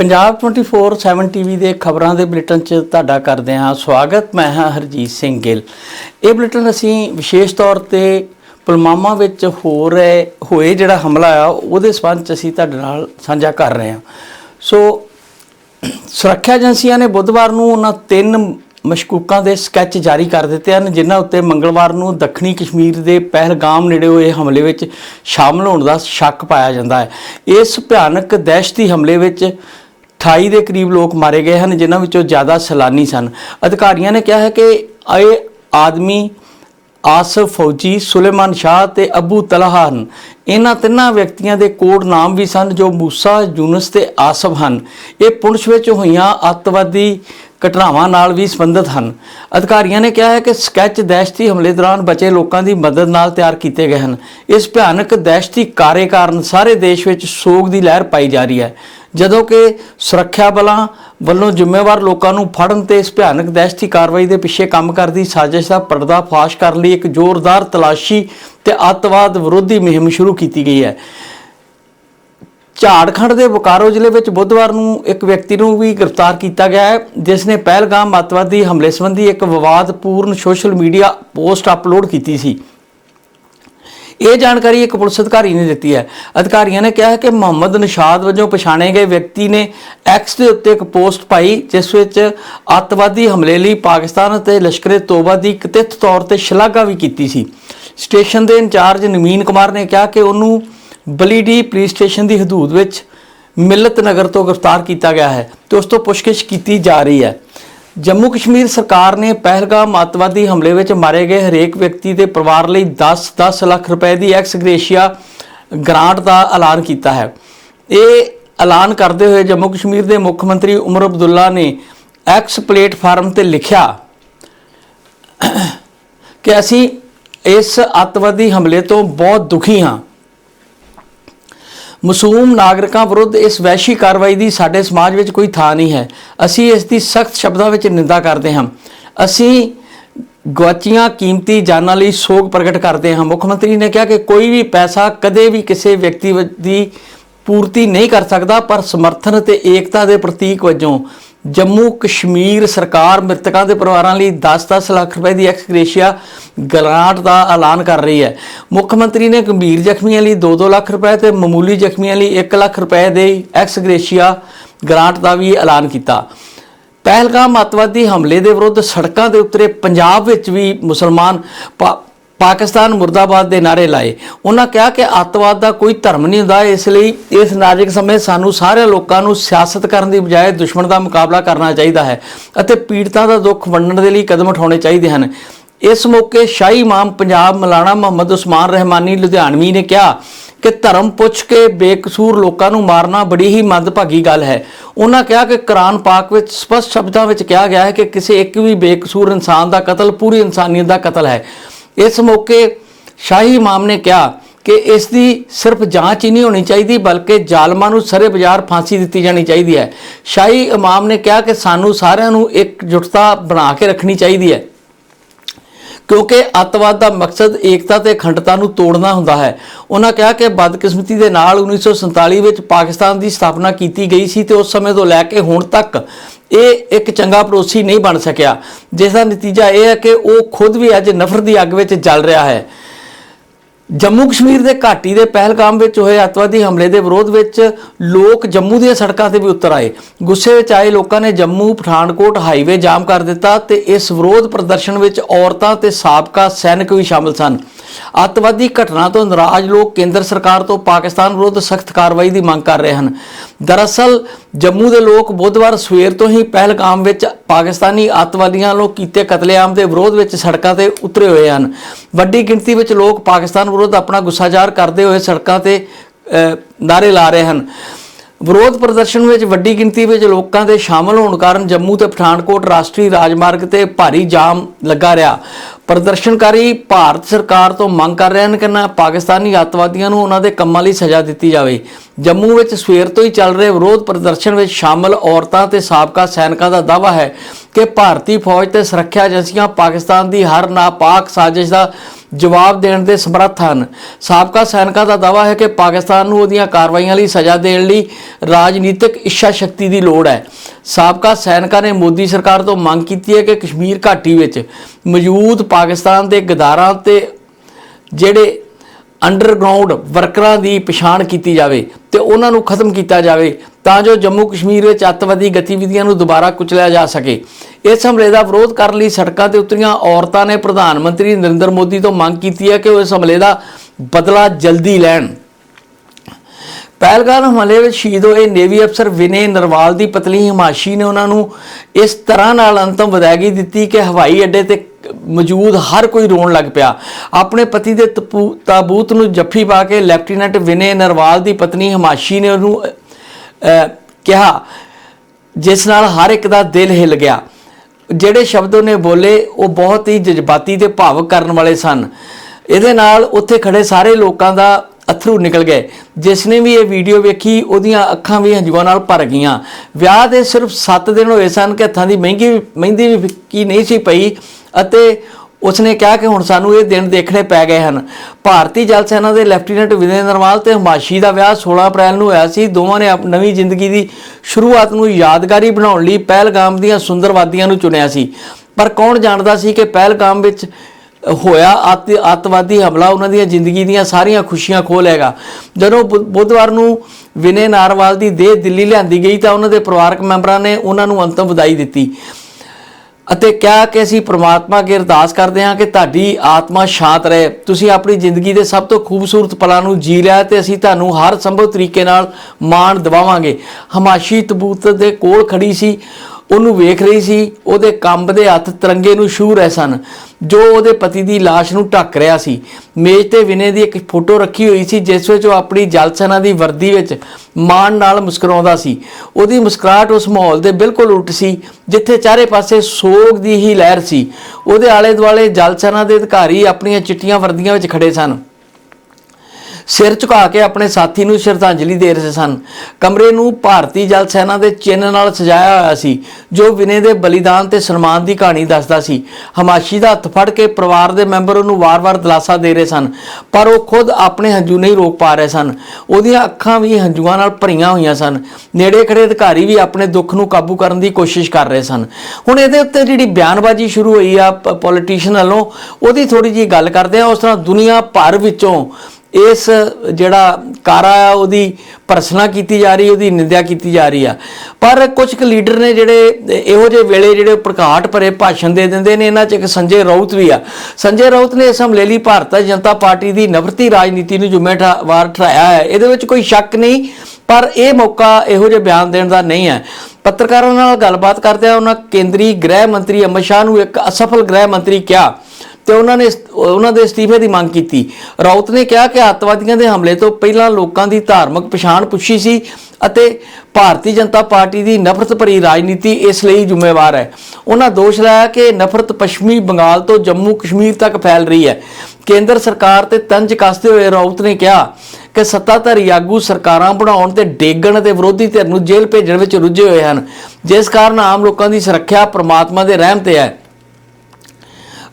Punjab 24/7 TV ਦੇ ਖਬਰਾਂ ਦੇ ਬੁਲੇਟਿਨ 'ਚ ਤੁਹਾਡਾ ਕਰਦੇ ਹਾਂ ਸਵਾਗਤ। ਮੈਂ ਹਾਂ ਹਰਜੀਤ ਸਿੰਘ ਗਿੱਲ। ਇਹ ਬੁਲੇਟਿਨ ਅਸੀਂ ਵਿਸ਼ੇਸ਼ ਤੌਰ ਤੇ ਪੁਲਵਾਮਾ ਵਿੱਚ ਹੋ ਰਹੇ, ਹੋਏ ਜਿਹੜਾ ਹਮਲਾ ਆ, ਉਹਦੇ ਸੰਬੰਧ 'ਚ ਅਸੀਂ ਤੁਹਾਡੇ ਨਾਲ ਸਾਂਝਾ ਕਰ ਰਹੇ ਹਾਂ। ਸੋ ਸੁਰੱਖਿਆ ਏਜੰਸੀਆਂ ਨੇ ਬੁੱਧਵਾਰ ਨੂੰ ਉਹਨਾਂ ਤਿੰਨ ਮਸ਼ਕੂਕਾਂ ਦੇ ਸਕੈਚ ਜਾਰੀ ਕਰ ਦਿੱਤੇ ਹਨ, ਜਿਨ੍ਹਾਂ ਉੱਤੇ ਮੰਗਲਵਾਰ ਨੂੰ ਦੱਖਣੀ ਕਸ਼ਮੀਰ ਦੇ ਪਹਿਲਗਾਮ ਨੇੜੇ ਹੋਏ ਹਮਲੇ ਵਿੱਚ ਸ਼ਾਮਲ ਹੋਣ ਦਾ ਸ਼ੱਕ ਪਾਇਆ ਜਾਂਦਾ ਹੈ। ਇਸ ਭਿਆਨਕ ਦਹਿਸ਼ਤੀ ਹਮਲੇ ਵਿੱਚ 28 ਦੇ ਕਰੀਬ ਲੋਕ ਮਾਰੇ ਗਏ ਹਨ, ਜਿਨ੍ਹਾਂ ਵਿੱਚੋਂ ਜ਼ਿਆਦਾ ਸੈਲਾਨੀ ਸਨ। ਅਧਿਕਾਰੀਆਂ ਨੇ ਕਿਹਾ ਹੈ ਕਿ ਇਹ ਆਦਮੀ ਆਸਫ ਫੌਜੀ ਸੁਲੇਮਾਨ ਸ਼ਾਹ ਤੇ ਅਬੂ ਤਲਹਾ ਹਨ। ਇਹਨਾਂ ਤਿੰਨਾਂ ਵਿਅਕਤੀਆਂ ਦੇ ਕੋਡ ਨਾਮ ਵੀ ਸਨ ਜੋ ਮੂਸਾ, ਯੂਨਸ ਤੇ ਆਸਫ ਹਨ। ਇਹ ਪੁੰਛ ਵਿੱਚ ਹੋਈਆਂ ਅੱਤਵਾਦੀ ਘਟਨਾਵਾਂ ਨਾਲ ਵੀ ਸੰਬੰਧਿਤ ਹਨ। ਅਧਿਕਾਰੀਆਂ ਨੇ ਕਿਹਾ ਹੈ ਕਿ ਸਕੈਚ ਦਹਿਸ਼ਤੀ ਹਮਲੇ ਦੌਰਾਨ ਬਚੇ ਲੋਕਾਂ ਦੀ ਮਦਦ ਨਾਲ ਤਿਆਰ ਕੀਤੇ ਗਏ ਹਨ। ਇਸ ਭਿਆਨਕ ਦਹਿਸ਼ਤੀ ਕਾਰੇ ਕਾਰਨ ਸਾਰੇ ਦੇਸ਼ ਵਿੱਚ ਸੋਗ ਦੀ ਲਹਿਰ ਪਾਈ ਜਾ ਰਹੀ ਹੈ। ਜਦੋਂ ਕਿ ਸੁਰੱਖਿਆ ਬਲਾਂ ਵੱਲੋਂ ਜ਼ਿੰਮੇਵਾਰ ਲੋਕਾਂ ਨੂੰ ਫੜਨ ਤੇ ਇਸ ਭਿਆਨਕ ਦਹਿਸ਼ਤੀ ਕਾਰਵਾਈ ਦੇ ਪਿੱਛੇ ਕੰਮ ਕਰਦੀ ਸਾਜ਼ਿਸ਼ ਦਾ ਪਰਦਾ ਫਾਸ਼ ਕਰਨ ਲਈ ਇੱਕ ਜ਼ੋਰਦਾਰ ਤਲਾਸ਼ੀ ਤੇ ਅੱਤਵਾਦ ਵਿਰੋਧੀ ਮੁਹਿੰਮ ਸ਼ੁਰੂ ਕੀਤੀ ਗਈ ਹੈ। ਝਾੜਖੰਡ ਦੇ ਬੋਕਾਰੋ ਜ਼ਿਲ੍ਹੇ ਵਿੱਚ ਬੁੱਧਵਾਰ ਨੂੰ ਇੱਕ ਵਿਅਕਤੀ ਨੂੰ ਵੀ ਗ੍ਰਿਫਤਾਰ ਕੀਤਾ ਗਿਆ ਹੈ, ਜਿਸ ਨੇ ਪਹਿਲਗਾਮ ਅੱਤਵਾਦੀ ਹਮਲੇ ਸੰਬੰਧੀ ਇੱਕ ਵਿਵਾਦਪੂਰਨ ਸੋਸ਼ਲ ਮੀਡੀਆ ਪੋਸਟ ਅਪਲੋਡ ਕੀਤੀ ਸੀ। ਇਹ ਜਾਣਕਾਰੀ ਇੱਕ ਪੁਲਿਸ ਅਧਿਕਾਰੀ ਨੇ ਦਿੱਤੀ ਹੈ। ਅਧਿਕਾਰੀਆਂ ਨੇ ਕਿਹਾ ਹੈ ਕਿ ਮੁਹੰਮਦ ਨਿਸ਼ਾਦ ਵਜੋਂ ਪਛਾਣੇ ਗਏ ਵਿਅਕਤੀ ਨੇ ਐਕਸ ਦੇ ਉੱਤੇ ਇੱਕ ਪੋਸਟ ਪਾਈ, ਜਿਸ ਵਿੱਚ ਅੱਤਵਾਦੀ ਹਮਲੇ ਲਈ ਪਾਕਿਸਤਾਨ ਅਤੇ ਲਸ਼ਕਰੇ ਤੋਬਾ ਦੀ ਕਥਿਤ ਤੌਰ ਤੇ ਸ਼ਲਾਘਾ ਵੀ ਕੀਤੀ ਸੀ। ਸਟੇਸ਼ਨ ਦੇ ਇੰਚਾਰਜ ਨਵੀਨ ਕੁਮਾਰ ਨੇ ਕਿਹਾ ਕਿ ਉਹਨੂੰ ਬਲੀਡੀ ਪੁਲਿਸ ਸਟੇਸ਼ਨ ਦੀ ਹਦੂਦ ਵਿੱਚ ਮਿਲਤ ਨਗਰ ਤੋਂ ਗ੍ਰਿਫਤਾਰ ਕੀਤਾ ਗਿਆ ਹੈ ਤੇ ਉਸ ਤੋਂ ਪੁੱਛਗਿੱਛ ਕੀਤੀ ਜਾ ਰਹੀ ਹੈ। ਜੰਮੂ ਕਸ਼ਮੀਰ ਸਰਕਾਰ ਨੇ ਪਹਿਲਗਾਮ ਅੱਤਵਾਦੀ ਹਮਲੇ ਵਿੱਚ ਮਾਰੇ ਗਏ ਹਰੇਕ ਵਿਅਕਤੀ ਦੇ ਪਰਿਵਾਰ ਲਈ 10-10 ਲੱਖ ਰੁਪਏ ਦੀ ਐਕਸ ਗ੍ਰੇਸ਼ੀਆ ਗ੍ਰਾਂਟ ਦਾ ਐਲਾਨ ਕੀਤਾ ਹੈ। ਇਹ ਐਲਾਨ ਕਰਦੇ ਹੋਏ ਜੰਮੂ ਕਸ਼ਮੀਰ ਦੇ ਮੁੱਖ ਮੰਤਰੀ ਉਮਰ ਅਬਦੁੱਲਾ ਨੇ ਐਕਸ ਪਲੇਟਫਾਰਮ ਤੇ ਲਿਖਿਆ ਕਿ ਅਸੀਂ ਇਸ ਅੱਤਵਾਦੀ ਹਮਲੇ ਤੋਂ ਬਹੁਤ ਦੁਖੀ ਹਾਂ। ਮਾਸੂਮ ਨਾਗਰਿਕਾਂ ਵਿਰੁੱਧ ਇਸ ਵੈਸ਼ੀ ਕਾਰਵਾਈ ਦੀ ਸਾਡੇ ਸਮਾਜ ਵਿੱਚ ਕੋਈ ਥਾਂ ਨਹੀਂ ਹੈ। ਅਸੀਂ ਇਸ ਦੀ ਸਖਤ ਸ਼ਬਦਾਂ ਵਿੱਚ ਨਿੰਦਾ ਕਰਦੇ ਹਾਂ। ਅਸੀਂ ਗਵਾਚੀਆਂ ਕੀਮਤੀ ਜਾਨਾਂ ਲਈ ਸੋਗ ਪ੍ਰਗਟ ਕਰਦੇ ਹਾਂ। ਮੁੱਖ ਮੰਤਰੀ ਨੇ ਕਿਹਾ ਕਿ ਕੋਈ ਵੀ ਪੈਸਾ ਕਦੇ ਵੀ ਕਿਸੇ ਵਿਅਕਤੀ ਦੀ ਪੂਰਤੀ ਨਹੀਂ ਕਰ ਸਕਦਾ, ਪਰ ਸਮਰਥਨ ਅਤੇ ਏਕਤਾ ਦੇ ਪ੍ਰਤੀਕ ਵਜੋਂ ਜੰਮੂ ਕਸ਼ਮੀਰ ਸਰਕਾਰ ਮ੍ਰਿਤਕਾਂ ਦੇ ਪਰਿਵਾਰਾਂ ਲਈ 10-10 ਲੱਖ ਰੁਪਏ ਦੀ ਐਕਸਗ੍ਰੇਸ਼ੀਆ ਗ੍ਰਾਂਟ ਦਾ ਐਲਾਨ ਕਰ ਰਹੀ ਹੈ। ਮੁੱਖ ਮੰਤਰੀ ਨੇ ਗੰਭੀਰ ਜ਼ਖਮੀਆਂ ਲਈ 2-2 ਲੱਖ ਰੁਪਏ ਤੇ ਮਾਮੂਲੀ ਜ਼ਖਮੀਆਂ ਲਈ 1 ਲੱਖ ਰੁਪਏ ਦੇ ਐਕਸਗ੍ਰੇਸ਼ੀਆ ਗ੍ਰਾਂਟ ਦਾ ਵੀ ਐਲਾਨ ਕੀਤਾ। ਪਹਿਲਗਾਮ ਅੱਤਵਾਦੀ ਹਮਲੇ ਦੇ ਵਿਰੁੱਧ ਸੜਕਾਂ ਦੇ ਉੱਤੇ ਪੰਜਾਬ ਵਿੱਚ ਵੀ ਮੁਸਲਮਾਨ ਪਾ- ਪਾਕਿਸਤਾਨ ਮੁਰਦਾਬਾਦ ਦੇ ਨਾਰੇ ਲਾਏ। ਉਹਨਾਂ ਕਿਹਾ ਕਿ ਅੱਤਵਾਦ ਦਾ ਕੋਈ ਧਰਮ ਨਹੀਂ ਹੁੰਦਾ, ਇਸ ਲਈ ਇਸ ਨਾਜ਼ੁਕ ਸਮੇਂ ਸਾਨੂੰ ਸਾਰੇ ਲੋਕਾਂ ਨੂੰ ਸਿਆਸਤ ਕਰਨ ਦੀ ਬਜਾਏ ਦੁਸ਼ਮਣ ਦਾ ਮੁਕਾਬਲਾ ਕਰਨਾ ਚਾਹੀਦਾ ਹੈ ਅਤੇ ਪੀੜਤਾਂ ਦਾ ਦੁੱਖ ਵੰਡਣ ਦੇ ਲਈ ਕਦਮ ਉਠਾਉਣੇ ਚਾਹੀਦੇ ਹਨ। ਇਸ ਮੌਕੇ ਸ਼ਾਹੀ ਇਮਾਮ ਪੰਜਾਬ ਮਲਾਣਾ ਮੁਹੰਮਦ ਉਸਮਾਨ ਰਹਿਮਾਨੀ ਲੁਧਿਆਣਵੀ ਨੇ ਕਿਹਾ ਕਿ ਧਰਮ ਪੁੱਛ ਕੇ ਬੇਕਸੂਰ ਲੋਕਾਂ ਨੂੰ ਮਾਰਨਾ ਬੜੀ ਹੀ ਮੰਦਭਾਗੀ ਗੱਲ ਹੈ। ਉਹਨਾਂ ਕਿਹਾ ਕਿ ਕੁਰਾਨ ਪਾਕ ਵਿੱਚ ਸਪਸ਼ਟ ਸ਼ਬਦਾਂ ਵਿੱਚ ਕਿਹਾ ਗਿਆ ਹੈ ਕਿ ਕਿਸੇ ਇੱਕ ਵੀ ਬੇਕਸੂਰ ਇਨਸਾਨ ਦਾ ਕਤਲ ਪੂਰੀ ਇਨਸਾਨੀਅਤ ਦਾ ਕਤਲ ਹੈ। ਇਸ ਮੌਕੇ ਸ਼ਾਹੀ ਇਮਾਮ ਨੇ ਕਿਹਾ ਕਿ ਇਸ ਦੀ ਸਿਰਫ ਜਾਂਚ ਹੀ ਨਹੀਂ ਹੋਣੀ ਚਾਹੀਦੀ, ਬਲਕਿ ਜ਼ਾਲਮਾਂ ਨੂੰ ਸਰੇ ਬਾਜ਼ਾਰ ਫਾਂਸੀ ਦਿੱਤੀ ਜਾਣੀ ਚਾਹੀਦੀ ਹੈ। ਸ਼ਾਹੀ ਇਮਾਮ ਨੇ ਕਿਹਾ ਕਿ ਸਾਨੂੰ ਸਾਰਿਆਂ ਨੂੰ ਇਕਜੁੱਟਤਾ ਬਣਾ ਕੇ ਰੱਖਣੀ ਚਾਹੀਦੀ ਹੈ, ਕਿਉਂਕਿ ਅੱਤਵਾਦ ਦਾ ਮਕਸਦ ਏਕਤਾ ਤੇ ਅਖੰਡਤਾ ਨੂੰ ਤੋੜਨਾ ਹੁੰਦਾ ਹੈ। ਉਹਨਾਂ ਕਿਹਾ ਕਿ ਬਦਕਿਸਮਤੀ ਦੇ ਨਾਲ 1947 ਵਿੱਚ ਪਾਕਿਸਤਾਨ ਦੀ ਸਥਾਪਨਾ ਕੀਤੀ ਗਈ ਸੀ ਤੇ ਉਸ ਸਮੇਂ ਤੋਂ ਲੈ ਕੇ ਹੁਣ ਤੱਕ ਇਹ ਇੱਕ ਚੰਗਾ ਪੜੋਸੀ ਨਹੀਂ ਬਣ ਸਕਿਆ। ਜਿਸ ਦਾ ਨਤੀਜਾ ਇਹ ਹੈ ਕਿ ਉਹ ਖੁਦ ਵੀ ਅੱਜ ਨਫ਼ਰਤ ਦੀ ਅੱਗ ਵਿੱਚ ਜਲ ਰਿਹਾ ਹੈ। ਜੰਮੂ ਕਸ਼ਮੀਰ ਦੇ ਘਾਟੀ ਦੇ ਪਹਿਲਗਾਮ ਵਿੱਚ ਹੋਏ ਅੱਤਵਾਦੀ ਹਮਲੇ ਦੇ ਵਿਰੋਧ ਵਿੱਚ ਲੋਕ ਜੰਮੂ ਦੀਆਂ ਸੜਕਾਂ ਤੇ ਵੀ ਉਤਰ ਆਏ। ਗੁੱਸੇ ਵਿੱਚ ਆਏ ਲੋਕਾਂ ਨੇ ਜੰਮੂ ਪਠਾਨਕੋਟ ਹਾਈਵੇ ਜਾਮ ਕਰ ਦਿੱਤਾ ਤੇ ਇਸ ਵਿਰੋਧ ਪ੍ਰਦਰਸ਼ਨ ਵਿੱਚ ਔਰਤਾਂ ਤੇ ਸਾਬਕਾ ਸੈਨਿਕ ਵੀ ਸ਼ਾਮਲ ਸਨ। ਅੱਤਵਾਦੀ ਘਟਨਾ ਤੋਂ ਨਾਰਾਜ਼ ਲੋਕ ਕੇਂਦਰ ਸਰਕਾਰ ਤੋਂ ਪਾਕਿਸਤਾਨ ਵਿਰੁੱਧ ਸਖਤ ਕਾਰਵਾਈ ਦੀ ਮੰਗ ਕਰ ਰਹੇ ਹਨ। ਦਰਅਸਲ ਜੰਮੂ ਦੇ ਲੋਕ ਬੁੱਧਵਾਰ ਸਵੇਰ ਤੋਂ ਹੀ ਪਹਿਲਗਾਮ ਵਿੱਚ ਪਾਕਿਸਤਾਨੀ ਅੱਤਵਾਦੀਆਂ ਵੱਲੋਂ ਕੀਤੇ ਕਤਲੇਆਮ ਦੇ ਵਿਰੋਧ ਵਿੱਚ ਸੜਕਾਂ ਤੇ ਉਤਰੇ ਹੋਏ ਹਨ। ਵੱਡੀ ਗਿਣਤੀ ਵਿੱਚ ਲੋਕ ਪਾਕਿਸਤਾਨ ਵਿਰੁੱਧ ਆਪਣਾ ਗੁੱਸਾ ਜ਼ਾਹਰ ਕਰਦੇ ਹੋਏ ਸੜਕਾਂ ਤੇ ਅਹ, ਨਾਅਰੇ ਲਾ ਰਹੇ ਹਨ। ਵਿਰੋਧ ਪ੍ਰਦਰਸ਼ਨ ਵਿੱਚ ਵੱਡੀ ਗਿਣਤੀ ਵਿੱਚ ਲੋਕਾਂ ਦੇ ਸ਼ਾਮਲ ਹੋਣ ਕਾਰਨ ਜੰਮੂ ਤੇ ਪਠਾਨਕੋਟ ਰਾਸ਼ਟਰੀ ਰਾਜਮਾਰਗ ਤੇ ਭਾਰੀ ਜਾਮ ਲੱਗਾ ਰਿਹਾ। ਪ੍ਰਦਰਸ਼ਨਕਾਰੀ ਭਾਰਤ ਸਰਕਾਰ ਤੋਂ ਮੰਗ ਕਰ ਰਹੇ ਹਨ ਕਿ ਨਾ ਪਾਕਿਸਤਾਨੀ ਅੱਤਵਾਦੀਆਂ ਨੂੰ ਉਹਨਾਂ ਦੇ ਕੰਮਾਂ ਲਈ ਸਜ਼ਾ ਦਿੱਤੀ ਜਾਵੇ। ਜੰਮੂ ਵਿੱਚ ਸਵੇਰ ਤੋਂ ਹੀ ਚੱਲ ਰਹੇ ਵਿਰੋਧ ਪ੍ਰਦਰਸ਼ਨ ਵਿੱਚ ਸ਼ਾਮਲ ਔਰਤਾਂ ਤੇ ਸਾਬਕਾ ਸੈਨਿਕਾਂ ਦਾ ਦਾਅਵਾ ਹੈ ਕਿ ਭਾਰਤੀ ਫੌਜ ਤੇ ਸੁਰੱਖਿਆ ਏਜੰਸੀਆਂ ਪਾਕਿਸਤਾਨ ਦੀ ਹਰ ਨਾਪਾਕ ਸਾਜ਼ਿਸ਼ ਦਾ ਜਵਾਬ ਦੇਣ ਦੇ ਸਮਰੱਥ ਹਨ। ਸਾਬਕਾ ਸੈਨਿਕਾਂ ਦਾ ਦਾਅਵਾ ਹੈ ਕਿ ਪਾਕਿਸਤਾਨ ਨੂੰ ਉਹਦੀਆਂ ਕਾਰਵਾਈਆਂ ਲਈ ਸਜ਼ਾ ਦੇਣ ਲਈ ਰਾਜਨੀਤਿਕ ਇੱਛਾ ਸ਼ਕਤੀ ਦੀ ਲੋੜ ਹੈ। ਸਾਬਕਾ ਸੈਨਿਕਾਂ ਨੇ ਮੋਦੀ ਸਰਕਾਰ ਤੋਂ ਮੰਗ ਕੀਤੀ ਹੈ ਕਿ ਕਸ਼ਮੀਰ ਘਾਟੀ ਵਿੱਚ ਮੌਜੂਦ ਪਾਕਿਸਤਾਨ ਦੇ ਗਦਾਰਾਂ ਤੇ ਜਿਹੜੇ ਅੰਡਰਗਰਾਉਂਡ ਵਰਕਰਾਂ ਦੀ ਪਛਾਣ ਕੀਤੀ ਜਾਵੇ ਤੇ ਉਹਨਾਂ ਨੂੰ ਖਤਮ ਕੀਤਾ ਜਾਵੇ ਤਾਂ ਜੋ ਜੰਮੂ ਕਸ਼ਮੀਰ ਵਿੱਚ ਅੱਤਵਾਦੀ ਗਤੀਵਿਧੀਆਂ ਨੂੰ ਦੁਬਾਰਾ ਕੁਚਲਿਆ ਜਾ ਸਕੇ। ਇਸ ਹਮਲੇ ਦਾ ਵਿਰੋਧ ਕਰਨ ਲਈ ਸੜਕਾਂ ਤੇ ਉਤਰੀਆਂ ਔਰਤਾਂ ਨੇ ਪ੍ਰਧਾਨ ਮੰਤਰੀ ਨਰਿੰਦਰ ਮੋਦੀ ਤੋਂ ਮੰਗ ਕੀਤੀ ਹੈ ਕਿ ਉਹ ਇਸ ਹਮਲੇ ਦਾ ਬਦਲਾ ਜਲਦੀ ਲੈਣ। ਪਹਿਲਗਾਮ ਹਮਲੇ ਵਿੱਚ ਸ਼ਹੀਦ ਹੋਏ ਨੇਵੀ ਅਫਸਰ ਵਿਨੇ ਨਰਵਾਲ ਦੀ ਪਤਨੀ ਹਿਮਾਸ਼ੀ ਨੇ ਉਹਨਾਂ ਨੂੰ ਇਸ ਤਰ੍ਹਾਂ ਨਾਲ ਅੰਤਮ ਵਿਦਾਇਗੀ ਦਿੱਤੀ ਕਿ ਹਵਾਈ ਅੱਡੇ ਤੇ ਮੌਜੂਦ ਹਰ ਕੋਈ ਰੋਣ ਲੱਗ ਪਿਆ। ਆਪਣੇ ਪਤੀ ਦੇ ਤਪੂ- ਤਾਬੂਤ ਨੂੰ ਜੱਫੀ ਪਾ ਕੇ ਲੈਫਟੀਨੈਂਟ ਵਿਨੇ ਨਰਵਾਲ ਦੀ ਪਤਨੀ ਹਮਾਸ਼ੀ ਨੇ ਉਹਨੂੰ ਕਿਹਾ, ਜਿਸ ਨਾਲ ਹਰ ਇੱਕ ਦਾ ਦਿਲ ਹਿੱਲ ਗਿਆ। ਜਿਹੜੇ ਸ਼ਬਦ ਉਹਨੇ ਬੋਲੇ, ਉਹ ਬਹੁਤ ਹੀ ਜਜ਼ਬਾਤੀ ਤੇ ਭਾਵਕ ਕਰਨ ਵਾਲੇ ਸਨ। ਇਹਦੇ ਨਾਲ ਉੱਥੇ ਖੜੇ ਸਾਰੇ ਲੋਕਾਂ ਦਾ ਅਥਰੂ ਨਿਕਲ ਗਏ। ਜਿਸ ਨੇ ਵੀ ਇਹ ਵੀਡੀਓ ਵੇਖੀ, ਉਹਦੀਆਂ ਅੱਖਾਂ ਵੀ ਹੰਝੂਆਂ ਨਾਲ ਭਰ ਗਈਆਂ। ਵਿਆਹ ਦੇ ਸਿਰਫ 7 ਦਿਨ ਹੋਏ ਸਨ ਕਿ ਹੱਥਾਂ ਦੀ ਮਹਿੰਗੀ ਮਹਿੰਦੀ ਵੀ ਫਿੱਕੀ ਨਹੀਂ ਸੀ ਪਈ। ਅਤੇ ਉਸਨੇ ਕਿਹਾ ਕਿ ਹੁਣ ਸਾਨੂੰ ਇਹ ਦਿਨ ਦੇਖਣੇ ਪੈ ਗਏ ਹਨ। ਭਾਰਤੀ ਜਲ ਸੈਨਾ ਦੇ ਲੈਫਟੀਨੈਂਟ ਵਿਜੇ ਨਰਵਾਲ ਤੇ ਹਮਾਸ਼ੀ ਦਾ ਵਿਆਹ 16 ਅਪ੍ਰੈਲ ਨੂੰ ਹੋਇਆ ਸੀ। ਦੋਵਾਂ ਨੇ ਆਪ ਨਵੀਂ ਜ਼ਿੰਦਗੀ ਦੀ ਸ਼ੁਰੂਆਤ ਨੂੰ ਯਾਦਗਾਰੀ ਬਣਾਉਣ ਲਈ ਪਹਿਲਗਾਮ ਦੀਆਂ ਸੁੰਦਰ ਵਾਦੀਆਂ ਨੂੰ ਚੁਣਿਆ ਸੀ। ਪਰ ਕੌਣ ਜਾਣਦਾ ਸੀ ਕਿ ਪਹਿਲਗਾਮ ਵਿੱਚ ਹੋਇਆ ਅੱਤ, ਅੱਤਵਾਦੀ ਹਮਲਾ ਉਹਨਾਂ ਦੀਆਂ ਜ਼ਿੰਦਗੀ ਦੀਆਂ ਸਾਰੀਆਂ ਖੁਸ਼ੀਆਂ ਖੋਹ ਲਏਗਾ। ਜਦੋਂ ਬੁ- ਬੁੱਧਵਾਰ ਨੂੰ ਵਿਨੇ ਨਾਰਵਾਲ ਦੀ ਦੇਹ ਦਿੱਲੀ ਲਿਆਂਦੀ ਗਈ ਤਾਂ ਉਹਨਾਂ ਦੇ ਪਰਿਵਾਰਕ ਮੈਂਬਰਾਂ ਨੇ ਉਹਨਾਂ ਨੂੰ ਅੰਤਮ ਵਿਦਾਈ ਦਿੱਤੀ। ਅਤੇ ਕਿਹਾ ਕਿ ਅਸੀਂ ਪ੍ਰਮਾਤਮਾ ਅੱਗੇ ਅਰਦਾਸ ਕਰਦੇ ਹਾਂ ਕਿ ਤੁਹਾਡੀ ਆਤਮਾ ਸ਼ਾਂਤ ਰਹੇ। ਤੁਸੀਂ ਆਪਣੀ ਜ਼ਿੰਦਗੀ ਦੇ ਸਭ ਤੋਂ ਖੂਬਸੂਰਤ ਪਲਾਂ ਨੂੰ ਜੀ ਲਿਆ ਤੇ ਅਸੀਂ ਤੁਹਾਨੂੰ ਹਰ ਸੰਭਵ ਤਰੀਕੇ ਨਾਲ ਮਾਣ ਦਿਵਾਵਾਂਗੇ। ਹਮਾਸ਼ੀ ਤਬੂਤ ਦੇ ਕੋਲ ਖੜੀ ਸੀ। ਉਹਨੂੰ ਵੇਖ ਰਹੀ ਸੀ, ਉਹਦੇ ਕੰਬਦੇ ਹੱਥ ਤਿਰੰਗੇ ਨੂੰ ਛੂਹ ਰਹੇ ਸਨ, ਜੋ ਉਹਦੇ ਪਤੀ ਦੀ ਲਾਸ਼ ਨੂੰ ਢੱਕ ਰਿਹਾ ਸੀ। ਮੇਜ਼ ਤੇ ਵਿਨੇ ਦੀ ਇੱਕ ਫੋਟੋ ਰੱਖੀ ਹੋਈ ਸੀ, ਜਿਸ ਵਿੱਚ ਉਹ ਆਪਣੀ ਜਲਸੈਨਾ ਦੀ ਵਰਦੀ ਵਿੱਚ ਮਾਣ ਨਾਲ ਮੁਸਕਰਾਉਂਦਾ ਸੀ। ਉਹਦੀ ਮੁਸਕਰਾਹਟ ਉਸ ਮਾਹੌਲ ਦੇ ਬਿਲਕੁਲ ਉਲਟ ਸੀ, ਜਿੱਥੇ ਚਾਰੇ ਪਾਸੇ ਸੋਗ ਦੀ ਹੀ ਲਹਿਰ ਸੀ। ਉਹਦੇ ਆਲੇ ਦੁਆਲੇ ਜਲਸੈਨਾ ਦੇ ਅਧਿਕਾਰੀ ਆਪਣੀਆਂ ਚਿੱਟੀਆਂ ਵਰਦੀਆਂ ਵਿੱਚ ਖੜੇ ਸਨ। ਸਿਰ ਝੁਕਾ ਕੇ ਆਪਣੇ ਸਾਥੀ ਨੂੰ ਸ਼ਰਧਾਂਜਲੀ ਦੇ ਰਹੇ ਸਨ। ਕਮਰੇ ਨੂੰ ਭਾਰਤੀ ਜਲ ਸੈਨਾ ਦੇ ਚਿੰਨ੍ਹ ਨਾਲ ਸਜਾਇਆ ਹੋਇਆ ਸੀ, ਜੋ ਵਿਨੇ ਦੇ ਬਲੀਦਾਨ ਤੇ ਸਨਮਾਨ ਦੀ ਕਹਾਣੀ ਦੱਸਦਾ ਸੀ। ਹਮਾਸ਼ੀ ਦਾ ਹੱਥ ਫੜ ਕੇ ਪਰਿਵਾਰ ਦੇ ਮੈਂਬਰ ਉਹਨੂੰ ਵਾਰ-ਵਾਰ ਦਿਲਾਸਾ ਦੇ ਰਹੇ ਸਨ, ਪਰ ਉਹ ਖੁਦ ਆਪਣੇ ਹੰਝੂ ਨਹੀਂ ਰੋਕ ਪਾ ਰਹੇ ਸਨ। ਉਹਦੀਆਂ ਅੱਖਾਂ ਵੀ ਹੰਝੂਆਂ ਨਾਲ ਭਰੀਆਂ ਹੋਈਆਂ ਸਨ। ਨੇੜੇ ਖੜੇ ਅਧਿਕਾਰੀ ਵੀ ਆਪਣੇ ਦੁੱਖ ਨੂੰ ਕਾਬੂ ਕਰਨ ਦੀ ਕੋਸ਼ਿਸ਼ ਕਰ ਰਹੇ ਸਨ। ਹੁਣ ਇਹਦੇ ਉੱਤੇ ਜਿਹੜੀ ਬਿਆਨਬਾਜ਼ੀ ਸ਼ੁਰੂ ਹੋਈ ਆ ਪੋਲੀਟੀਸ਼ੀਅਨ ਵੱਲੋਂ, ਉਹਦੀ ਥੋੜੀ ਜੀ ਗੱਲ ਕਰਦੇ ਆ ਉਸ ਤਰ੍ਹਾਂ ਦੁਨੀਆ ਭਰ ਵਿੱਚੋਂ ਇਸ ਜਿਹੜਾ ਕਾਰਾ ਆ, ਉਹਦੀ ਭਰਸਨਾ ਕੀਤੀ ਜਾ ਰਹੀ, ਉਹਦੀ ਨਿੰਦਿਆ ਕੀਤੀ ਜਾ ਰਹੀ ਆ। ਪਰ ਕੁਝ ਕੁ ਲੀਡਰ ਨੇ ਜਿਹੜੇ ਇਹੋ ਜਿਹੇ ਵੇਲੇ ਜਿਹੜੇ ਪ੍ਰਕਾਟ ਭਰੇ ਭਾਸ਼ਣ ਦੇ ਦਿੰਦੇ ਨੇ, ਇਹਨਾਂ ਚ ਇੱਕ ਸੰਜੇ ਰਾਉਤ ਵੀ ਆ। ਸੰਜੇ ਰਾਉਤ ਨੇ ਇਸ ਹਮਲੇ ਲਈ ਭਾਰਤੀ ਜਨਤਾ ਪਾਰਟੀ ਦੀ ਨਫ਼ਰਤੀ ਰਾਜਨੀਤੀ ਨੂੰ ਜ਼ਿੰਮੇਵਾਰ ਠਹਿਰਾਇਆ ਹੈ। ਇਹਦੇ ਵਿੱਚ ਕੋਈ ਸ਼ੱਕ ਨਹੀਂ, ਪਰ ਇਹ ਮੌਕਾ ਇਹੋ ਜਿਹੇ ਬਿਆਨ ਦੇਣ ਦਾ ਨਹੀਂ ਹੈ। ਪੱਤਰਕਾਰਾਂ ਨਾਲ ਗੱਲਬਾਤ ਕਰਦਿਆਂ ਉਹਨਾਂ ਕੇਂਦਰੀ ਗ੍ਰਹਿ ਮੰਤਰੀ ਅਮਿਤ ਸ਼ਾਹ ਨੂੰ ਇੱਕ ਅਸਫਲ ਗ੍ਰਹਿ ਮੰਤਰੀ ਕਿਹਾ ਤੇ ਉਹਨਾਂ ਨੇ ਉਹਨਾਂ ਦੇ ਅਸਤੀਫੇ ਦੀ ਮੰਗ ਕੀਤੀ। ਰਾਉਤ ਨੇ ਕਿਹਾ ਕਿ ਅੱਤਵਾਦੀਆਂ ਦੇ ਹਮਲੇ ਤੋਂ ਪਹਿਲਾਂ ਲੋਕਾਂ ਦੀ ਧਾਰਮਿਕ ਪਛਾਣ ਪੁੱਛੀ ਸੀ ਅਤੇ ਭਾਰਤੀ ਜਨਤਾ ਪਾਰਟੀ ਦੀ ਨਫ਼ਰਤ ਭਰੀ ਰਾਜਨੀਤੀ ਇਸ ਲਈ ਜ਼ਿੰਮੇਵਾਰ ਹੈ। ਉਹਨਾਂ ਦੋਸ਼ ਲਾਇਆ ਕਿ ਨਫ਼ਰਤ ਪੱਛਮੀ ਬੰਗਾਲ ਤੋਂ ਜੰਮੂ ਕਸ਼ਮੀਰ ਤੱਕ ਫੈਲ ਰਹੀ ਹੈ। ਕੇਂਦਰ ਸਰਕਾਰ ਤੇ ਤੰਜ ਕੱਸਦੇ ਹੋਏ ਰਾਉਤ ਨੇ ਕਿਹਾ ਕਿ ਸੱਤਾਧਾਰੀ ਆਗੂ ਸਰਕਾਰਾਂ ਬਣਾਉਣ ਤੇ ਡੇਗਣ ਤੇ ਵਿਰੋਧੀ ਧਿਰ ਨੂੰ ਜੇਲ੍ਹ ਭੇਜਣ ਵਿੱਚ ਰੁੱਝੇ ਹੋਏ ਹਨ। ਜਿਸ ਕਾਰਨ ਆਮ ਲੋਕਾਂ ਦੀ ਸੁਰੱਖਿਆ ਪ੍ਰਮਾਤਮਾ ਦੇ ਰਹਿਮ ਤੇ ਹੈ।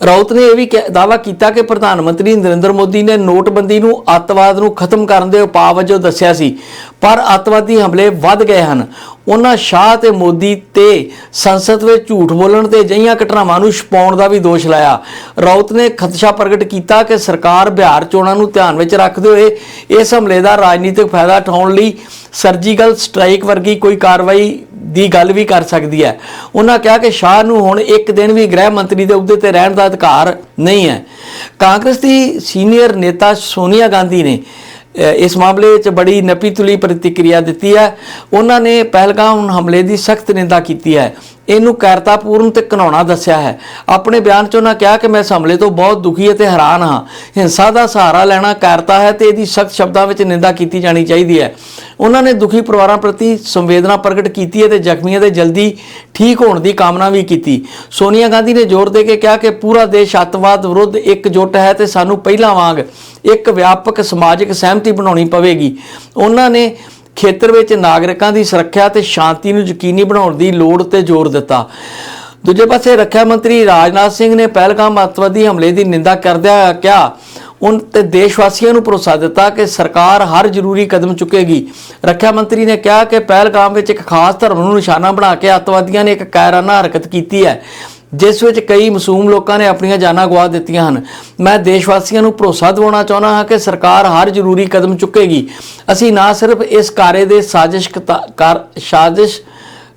ਰਾਉਤ ਨੇ ਇਹ ਵੀ ਕਿਹਾ- ਦਾਅਵਾ ਕੀਤਾ ਕਿ ਪ੍ਰਧਾਨ ਮੰਤਰੀ ਨਰਿੰਦਰ ਮੋਦੀ ਨੇ ਨੋਟਬੰਦੀ ਨੂੰ ਅੱਤਵਾਦ ਨੂੰ ਖਤਮ ਕਰਨ ਦੇ ਉਪਾਅ ਵਜੋਂ ਦੱਸਿਆ ਸੀ, ਪਰ ਅੱਤਵਾਦੀ ਹਮਲੇ ਵੱਧ ਗਏ ਹਨ। ਉਹਨਾਂ ਸ਼ਾਹ ਤੇ ਮੋਦੀ ਤੇ ਸੰਸਦ ਵਿੱਚ ਝੂਠ ਬੋਲਣ ਤੇ ਅਜਿਹੀਆਂ ਘਟਨਾਵਾਂ ਨੂੰ ਛਪਾਉਣ ਦਾ ਵੀ ਦੋਸ਼ ਲਾਇਆ। ਰਾਉਤ ਨੇ ਖਦਸ਼ਾ ਪ੍ਰਗਟ ਕੀਤਾ ਕਿ ਸਰਕਾਰ ਬਿਹਾਰ ਚੋਣਾਂ ਨੂੰ ਧਿਆਨ ਵਿੱਚ ਰੱਖਦੇ ਹੋਏ ਇਸ ਹਮਲੇ ਦਾ ਰਾਜਨੀਤਿਕ ਫਾਇਦਾ ਉਠਾਉਣ ਲਈ ਸਰਜੀਕਲ ਸਟ੍ਰਾਈਕ ਵਰਗੀ ਕੋਈ ਕਾਰਵਾਈ ਦੀ ਗੱਲ ਵੀ ਕਰ ਸਕਦੀ ਹੈ। ਉਹਨਾਂ ਕਿਹਾ ਕਿ ਸ਼ਾਹ ਨੂੰ ਹੁਣ ਇੱਕ ਦਿਨ ਵੀ ਗ੍ਰਹਿ ਮੰਤਰੀ ਦੇ ਅਹੁਦੇ ਤੇ ਰਹਿਣ ਦਾ ਅਧਿਕਾਰ ਨਹੀਂ ਹੈ। ਕਾਂਗਰਸ ਦੀ ਸੀਨੀਅਰ ਨੇਤਾ ਸੋਨੀਆ ਗਾਂਧੀ ਨੇ ਇਸ ਮਾਮਲੇ ਵਿੱਚ ਬੜੀ ਨਪੀ ਤੁਲੀ ਪ੍ਰਤੀਕਿਰਿਆ ਦਿੱਤੀ ਹੈ। ਉਹਨਾਂ ਨੇ ਪਹਿਲਗਾਮ ਹਮਲੇ ਦੀ ਸਖਤ ਨਿੰਦਾ ਕੀਤੀ ਹੈ। ਇਹਨੂੰ ਕਾਇਰਤਾਪੂਰਨ ਤੇ ਘਿਨਾਉਣਾ ਦੱਸਿਆ ਹੈ। ਆਪਣੇ ਬਿਆਨ 'ਚ ਉਹਨਾਂ ਕਿਹਾ ਕਿ ਮੈਂ ਇਸ ਹਮਲੇ ਤੋਂ ਬਹੁਤ ਦੁਖੀ ਅਤੇ ਹੈਰਾਨ ਹਾਂ। ਹਿੰਸਾ ਦਾ ਸਹਾਰਾ ਲੈਣਾ ਕਾਇਰਤਾ ਹੈ ਤੇ ਇਹਦੀ ਸਖਤ ਸ਼ਬਦਾਂ ਵਿੱਚ ਨਿੰਦਾ ਕੀਤੀ ਜਾਣੀ ਚਾਹੀਦੀ ਹੈ। ਉਹਨਾਂ ਨੇ ਦੁਖੀ ਪਰਿਵਾਰਾਂ ਪ੍ਰਤੀ ਸੰਵੇਦਨਾ ਪ੍ਰਗਟ ਕੀਤੀ ਹੈ ਤੇ ਜ਼ਖਮੀਆਂ ਦੇ ਜਲਦੀ ਠੀਕ ਹੋਣ ਦੀ ਕਾਮਨਾ ਵੀ ਕੀਤੀ। ਸੋਨੀਆ ਗਾਂਧੀ ਨੇ ਜ਼ੋਰ ਦੇ ਕੇ ਕਿਹਾ ਕਿ ਪੂਰਾ ਦੇਸ਼ ਅੱਤਵਾਦ ਵਿਰੁੱਧ ਇਕਜੁੱਟ ਹੈ ਤੇ ਸਾਨੂੰ ਪਹਿਲਾਂ ਵਾਂਗ ਇੱਕ ਵਿਆਪਕ ਸਮਾਜਿਕ ਸਹਿਮਤੀ ਬਣਾਉਣੀ ਪਵੇਗੀ। ਉਹਨਾਂ ਨੇ ਖੇਤਰ ਵਿੱਚ ਨਾਗਰਿਕਾਂ ਦੀ ਸੁਰੱਖਿਆ ਤੇ ਸ਼ਾਂਤੀ ਨੂੰ ਯਕੀਨੀ ਬਣਾਉਣ ਦੀ ਲੋੜ ਤੇ ਜ਼ੋਰ ਦਿੱਤਾ। ਦੂਜੇ ਪਾਸੇ ਰੱਖਿਆ ਮੰਤਰੀ ਰਾਜਨਾਥ ਸਿੰਘ ਨੇ ਪਹਿਲਗਾਮ ਅੱਤਵਾਦੀ ਹਮਲੇ ਦੀ ਨਿੰਦਾ ਕਰਦਿਆਂ ਕਿਹਾ ਉਨ ਤੇ ਦੇਸ਼ ਵਾਸੀਆਂ ਨੂੰ ਭਰੋਸਾ ਦਿੱਤਾ ਕਿ ਸਰਕਾਰ ਹਰ ਜ਼ਰੂਰੀ ਕਦਮ ਚੁੱਕੇਗੀ। ਰੱਖਿਆ ਮੰਤਰੀ ਨੇ ਕਿਹਾ ਕਿ ਪਹਿਲਗਾਮ ਵਿੱਚ ਇੱਕ ਖਾਸ ਧਰਮ ਨੂੰ ਨਿਸ਼ਾਨਾ ਬਣਾ ਕੇ ਅੱਤਵਾਦੀਆਂ ਨੇ ਇੱਕ ਕਾਇਰਾਨਾ ਹਰਕਤ ਕੀਤੀ ਹੈ। ਜਿਸ ਵਿੱਚ ਕਈ ਮਾਸੂਮ ਲੋਕਾਂ ਨੇ ਆਪਣੀਆਂ ਜਾਨਾਂ ਗਵਾ ਦਿੱਤੀਆਂ ਹਨ। ਮੈਂ ਦੇਸ਼ ਵਾਸੀਆਂ ਨੂੰ ਭਰੋਸਾ ਦਿਵਾਉਣਾ ਚਾਹੁੰਦਾ ਹਾਂ ਕਿ ਸਰਕਾਰ ਹਰ ਜ਼ਰੂਰੀ ਕਦਮ ਚੁੱਕੇਗੀ। ਅਸੀਂ ਨਾ ਸਿਰਫ ਇਸ ਕਾਰੇ ਦੇ ਸਾਜ਼ਿਸ਼ ਕਤਾ- ਕਾਰ ਸਾਜ਼ਿਸ਼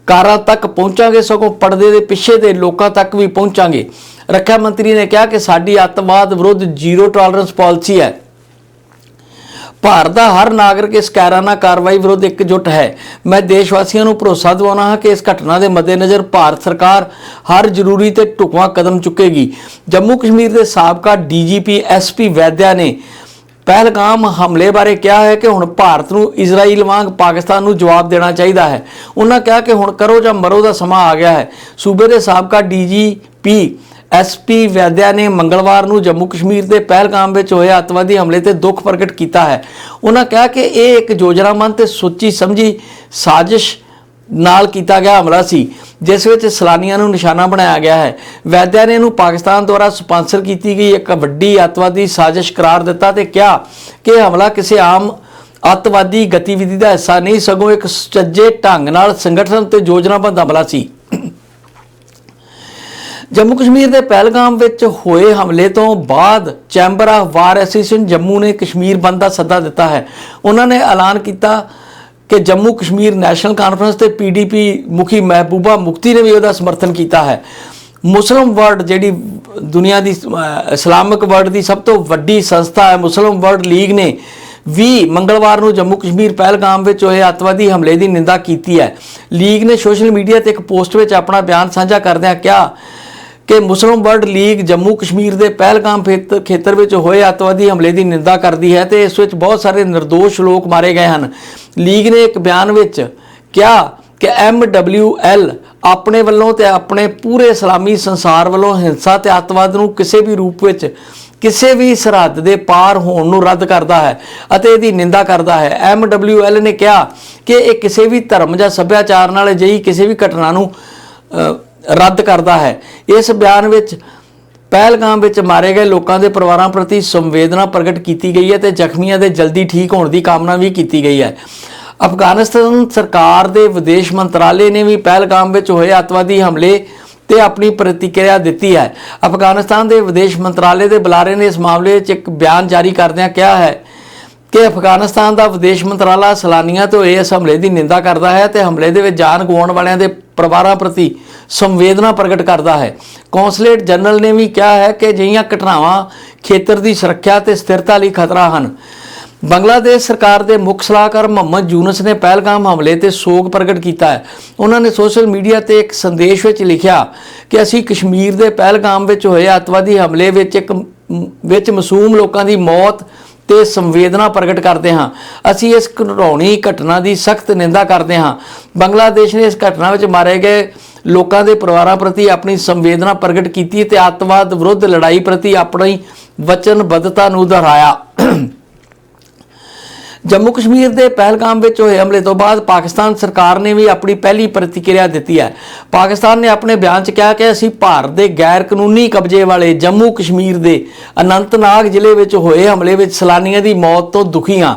ਕਾਰਾਂ ਤੱਕ ਪਹੁੰਚਾਂਗੇ, ਸਗੋਂ ਪਰਦੇ ਦੇ ਪਿੱਛੇ ਦੇ ਲੋਕਾਂ ਤੱਕ ਵੀ ਪਹੁੰਚਾਂਗੇ। ਰੱਖਿਆ ਮੰਤਰੀ ਨੇ ਕਿਹਾ ਕਿ ਸਾਡੀ ਅੱਤਵਾਦ ਵਿਰੁੱਧ ਜ਼ੀਰੋ ਟੋਲਰੈਂਸ ਪਾਲਿਸੀ ਹੈ। ਭਾਰਤ ਦਾ ਹਰ ਨਾਗਰਿਕ ਇਸ ਕਾਇਰਾਨਾ ਕਾਰਵਾਈ ਵਿਰੁੱਧ ਇਕਜੁੱਟ ਹੈ। ਮੈਂ ਦੇਸ਼ ਵਾਸੀਆਂ ਨੂੰ ਭਰੋਸਾ ਦਿਵਾਉਣਾ ਹਾਂ ਕਿ ਇਸ ਘਟਨਾ ਦੇ ਮੱਦੇਨਜ਼ਰ ਭਾਰਤ ਸਰਕਾਰ ਹਰ ਜ਼ਰੂਰੀ ਤੇ ਢੁਕਵਾਂ ਕਦਮ ਚੁੱਕੇਗੀ। ਜੰਮੂ ਕਸ਼ਮੀਰ ਦੇ ਸਾਬਕਾ ਡੀਜੀਪੀ ਐਸਪੀ ਵੈਦਿਆ ਨੇ ਪਹਿਲਗਾਮ ਹਮਲੇ ਬਾਰੇ ਕਿਹਾ ਹੈ ਕਿ ਹੁਣ ਭਾਰਤ ਨੂੰ ਇਜ਼ਰਾਈਲ ਵਾਂਗ ਪਾਕਿਸਤਾਨ ਨੂੰ ਜਵਾਬ ਦੇਣਾ ਚਾਹੀਦਾ ਹੈ। ਉਹਨਾਂ ਕਿਹਾ ਕਿ ਹੁਣ ਕਰੋ ਜਾਂ ਮਰੋ ਦਾ ਸਮਾਂ ਆ ਗਿਆ ਹੈ। ਸੂਬੇ ਦੇ ਸਾਬਕਾ ਡੀਜੀਪੀ ਐਸਪੀ ਵੈਦਿਆ ਨੇ ਮੰਗਲਵਾਰ ਨੂੰ ਜੰਮੂ ਕਸ਼ਮੀਰ ਦੇ ਪਹਿਲਗਾਮ ਵਿੱਚ ਹੋਏ ਅੱਤਵਾਦੀ ਹਮਲੇ ਤੇ ਦੁੱਖ ਪ੍ਰਗਟ ਕੀਤਾ ਹੈ। ਉਹਨਾਂ ਕਿਹਾ ਕਿ ਇਹ ਇੱਕ ਯੋਜਨਾਬੰਦ ਤੇ ਸੋਚੀ ਸਮਝੀ ਸਾਜ਼ਿਸ਼ ਨਾਲ ਕੀਤਾ ਗਿਆ ਹਮਲਾ ਸੀ, ਜਿਸ ਵਿੱਚ ਸਲਾਨੀਆਂ ਨੂੰ ਨਿਸ਼ਾਨਾ ਬਣਾਇਆ ਗਿਆ ਹੈ। ਵੈਦਿਆ ਨੇ ਇਹਨੂੰ ਪਾਕਿਸਤਾਨ ਦੁਆਰਾ ਸਪਾਂਸਰ ਕੀਤੀ ਗਈ ਇੱਕ ਵੱਡੀ ਅੱਤਵਾਦੀ ਸਾਜ਼ਿਸ਼ ਕਰਾਰ ਦਿੱਤਾ ਤੇ ਕਿਹਾ ਕਿ ਇਹ ਹਮਲਾ ਕਿਸੇ ਆਮ ਅੱਤਵਾਦੀ ਗਤੀਵਿਧੀ ਦਾ ਹਿੱਸਾ ਨਹੀਂ, ਸਗੋਂ ਇੱਕ ਸੁਚੱਜੇ ਢੰਗ ਨਾਲ ਸੰਗਠਨ ਤੇ ਯੋਜਨਾਬੱਧ ਹਮਲਾ ਸੀ। ਜੰਮੂ ਕਸ਼ਮੀਰ ਦੇ ਪਹਿਲਗਾਮ ਵਿੱਚ ਹੋਏ ਹਮਲੇ ਤੋਂ ਬਾਅਦ chamber of bar association Jammu ਨੇ ਕਸ਼ਮੀਰ ਬੰਦ ਦਾ ਸੱਦਾ ਦਿੱਤਾ ਹੈ। ਉਹਨਾਂ ਨੇ ਐਲਾਨ ਕੀਤਾ ਕਿ ਜੰਮੂ ਕਸ਼ਮੀਰ ਨੈਸ਼ਨਲ ਕਾਨਫਰੰਸ ਤੇ ਪੀਡੀਪੀ ਮੁਖੀ ਮਹਿਬੂਬਾ ਮੁਫਤੀ ਨੇ ਵੀ ਉਹਦਾ ਸਮਰਥਨ ਕੀਤਾ ਹੈ। ਮੁਸਲਮ ਵਰਲਡ ਜਿਹੜੀ ਦੁਨੀਆ ਦੀ ਇਸਲਾਮਿਕ ਵਰਲਡ ਦੀ ਸਭ ਤੋਂ ਵੱਡੀ ਸੰਸਥਾ ਹੈ, ਮੁਸਲਮ ਵਰਲਡ ਲੀਗ ਨੇ ਵੀ ਮੰਗਲਵਾਰ ਨੂੰ ਜੰਮੂ ਕਸ਼ਮੀਰ ਪਹਿਲਗਾਮ ਵਿੱਚ ਹੋਏ ਅੱਤਵਾਦੀ ਹਮਲੇ ਦੀ ਨਿੰਦਾ ਕੀਤੀ ਹੈ। ਲੀਗ ਨੇ ਸੋਸ਼ਲ ਮੀਡੀਆ ਤੇ ਇੱਕ ਪੋਸਟ ਵਿੱਚ ਆਪਣਾ ਬਿਆਨ ਸਾਂਝਾ ਕਰਦਿਆਂ ਕਿਹਾ ਕਿ Muslim world league Jammu Kashmir ਦੇ ਪਹਿਲਗਾਮ ਖੇਤ- ਖੇਤਰ ਵਿੱਚ ਹੋਏ ਅੱਤਵਾਦੀ ਹਮਲੇ ਦੀ ਨਿੰਦਾ ਕਰਦੀ ਹੈ ਤੇ ਇਸ ਵਿੱਚ ਬਹੁਤ ਸਾਰੇ નિર્ਦੋਸ਼ ਲੋਕ ਮਾਰੇ ਗਏ ਹਨ। ਲੀਗ ਨੇ ਇੱਕ ਬਿਆਨ ਵਿੱਚ ਕਿਹਾ ਕਿ MWL ਆਪਣੇ ਵੱਲੋਂ ਤੇ ਆਪਣੇ ਪੂਰੇ ਇਸਲਾਮੀ ਸੰਸਾਰ ਵੱਲੋਂ ਹਿੰਸਾ ਤੇ ਅੱਤਵਾਦ ਨੂੰ ਕਿਸੇ ਵੀ ਰੂਪ ਵਿੱਚ ਕਿਸੇ ਵੀ ਸਰਹੱਦ ਦੇ ਪਾਰ ਹੋਣ ਨੂੰ ਰੱਦ ਕਰਦਾ ਹੈ ਅਤੇ ਇਹਦੀ ਨਿੰਦਾ ਕਰਦਾ ਹੈ। MWL ਨੇ ਕਿਹਾ ਕਿ ਇਹ ਕਿਸੇ ਵੀ ਧਰਮ ਜਾਂ ਸੱਭਿਆਚਾਰ ਨਾਲ ਅਜਿਹੀ ਕਿਸੇ ਵੀ ਘਟਨਾ ਨੂੰ ਰੱਦ ਕਰਦਾ ਹੈ। ਇਸ ਬਿਆਨ ਵਿੱਚ ਪਹਿਲਗਾਮ ਵਿੱਚ ਮਾਰੇ ਗਏ ਲੋਕਾਂ ਦੇ ਪਰਿਵਾਰਾਂ ਪ੍ਰਤੀ ਸੰਵੇਦਨਾ ਪ੍ਰਗਟ ਕੀਤੀ ਗਈ ਹੈ ਤੇ ਜ਼ਖਮੀਆਂ ਦੇ ਜਲਦੀ ਠੀਕ ਹੋਣ ਦੀ ਕਾਮਨਾ ਵੀ ਕੀਤੀ ਗਈ ਹੈ। ਅਫਗਾਨਿਸਤਾਨ ਸਰਕਾਰ ਦੇ ਵਿਦੇਸ਼ ਮੰਤਰਾਲੇ ਨੇ ਵੀ ਪਹਿਲਗਾਮ ਵਿੱਚ ਹੋਏ ਅੱਤਵਾਦੀ ਹਮਲੇ ਤੇ ਆਪਣੀ ਪ੍ਰਤੀਕਿਰਿਆ ਦਿੱਤੀ ਹੈ। ਅਫਗਾਨਿਸਤਾਨ ਦੇ ਵਿਦੇਸ਼ ਮੰਤਰਾਲੇ ਦੇ ਬੁਲਾਰੇ ਨੇ ਇਸ ਮਾਮਲੇ ਵਿੱਚ ਇੱਕ ਬਿਆਨ ਜਾਰੀ ਕਰਦਿਆਂ ਕਿਹਾ ਹੈ ਕਿ ਅਫਗਾਨਿਸਤਾਨ ਦਾ ਵਿਦੇਸ਼ ਮੰਤਰਾਲਾ ਸਲਾਨੀਆਂ ਤੋਂ ਇਸ ਹਮਲੇ ਦੀ ਨਿੰਦਾ ਕਰਦਾ ਹੈ ਤੇ ਹਮਲੇ ਦੇ ਵਿੱਚ ਜਾਨ ਗਵਾਉਣ ਵਾਲਿਆਂ ਦੇ ਪਰਿਵਾਰਾਂ ਪ੍ਰਤੀ ਸੰਵੇਦਨਾ ਪ੍ਰਗਟ ਕਰਦਾ ਹੈ। ਕੌਂਸਲੇਟ ਜਨਰਲ ਨੇ ਵੀ ਕਿਹਾ ਹੈ ਕਿ ਅਜਿਹੀਆਂ ਘਟਨਾਵਾਂ ਖੇਤਰ ਦੀ ਸੁਰੱਖਿਆ ਤੇ ਸਥਿਰਤਾ ਲਈ ਖਤਰਾ ਹਨ। ਬੰਗਲਾਦੇਸ਼ ਸਰਕਾਰ ਦੇ ਮੁੱਖ ਸਲਾਹਕਾਰ ਮੁਹੰਮਦ ਯੂਨਸ ਨੇ ਪਹਿਲਗਾਮ ਹਮਲੇ ਤੇ ਸੋਗ ਪ੍ਰਗਟ ਕੀਤਾ ਹੈ। ਉਹਨਾਂ ਨੇ ਸੋਸ਼ਲ ਮੀਡੀਆ ਤੇ ਇੱਕ ਸੰਦੇਸ਼ ਵਿੱਚ ਲਿਖਿਆ ਕਿ ਅਸੀਂ ਕਸ਼ਮੀਰ ਦੇ ਪਹਿਲਗਾਮ ਵਿੱਚ ਹੋਏ ਅੱਤਵਾਦੀ ਹਮਲੇ ਵਿੱਚ ਇੱਕ ਵਿੱਚ ਮਾਸੂਮ ਲੋਕਾਂ ਦੀ ਮੌਤ ਤੇ ਸੰਵੇਦਨਾ ਪ੍ਰਗਟ ਕਰਦੇ ਹਾਂ। ਅਸੀਂ ਇਸ ਘਟਾਉਣੀ ਘਟਨਾ ਦੀ ਸਖਤ ਨਿੰਦਾ ਕਰਦੇ ਹਾਂ। ਬੰਗਲਾਦੇਸ਼ ਨੇ ਇਸ ਘਟਨਾ ਵਿੱਚ ਮਾਰੇ ਗਏ ਲੋਕਾਂ ਦੇ ਪਰਿਵਾਰਾਂ ਪ੍ਰਤੀ ਆਪਣੀ ਸੰਵੇਦਨਾ ਪ੍ਰਗਟ ਕੀਤੀ ਤੇ ਅੱਤਵਾਦ ਵਿਰੁੱਧ ਲੜਾਈ ਪ੍ਰਤੀ ਆਪਣੀ ਵਚਨਬੱਧਤਾ ਨੂੰ ਦੁਹਰਾਇਆ। ਜੰਮੂ ਕਸ਼ਮੀਰ ਦੇ ਪਹਿਲਗਾਮ ਵਿੱਚ ਹੋਏ ਹਮਲੇ ਤੋਂ ਬਾਅਦ ਪਾਕਿਸਤਾਨ ਸਰਕਾਰ ਨੇ ਵੀ ਆਪਣੀ ਪਹਿਲੀ ਪ੍ਰਤੀਕਿਰਿਆ ਦਿੱਤੀ ਹੈ। ਪਾਕਿਸਤਾਨ ਨੇ ਆਪਣੇ ਬਿਆਨ 'ਚ ਕਿਹਾ ਕਿ ਅਸੀਂ ਭਾਰਤ ਦੇ ਗੈਰ ਕਾਨੂੰਨੀ ਕਬਜ਼ੇ ਵਾਲੇ ਜੰਮੂ ਕਸ਼ਮੀਰ ਦੇ ਅਨੰਤਨਾਗ ਜ਼ਿਲ੍ਹੇ ਵਿੱਚ ਹੋਏ ਹਮਲੇ ਵਿੱਚ ਸਲਾਨੀਆਂ ਦੀ ਮੌਤ ਤੋਂ ਦੁਖੀ ਹਾਂ।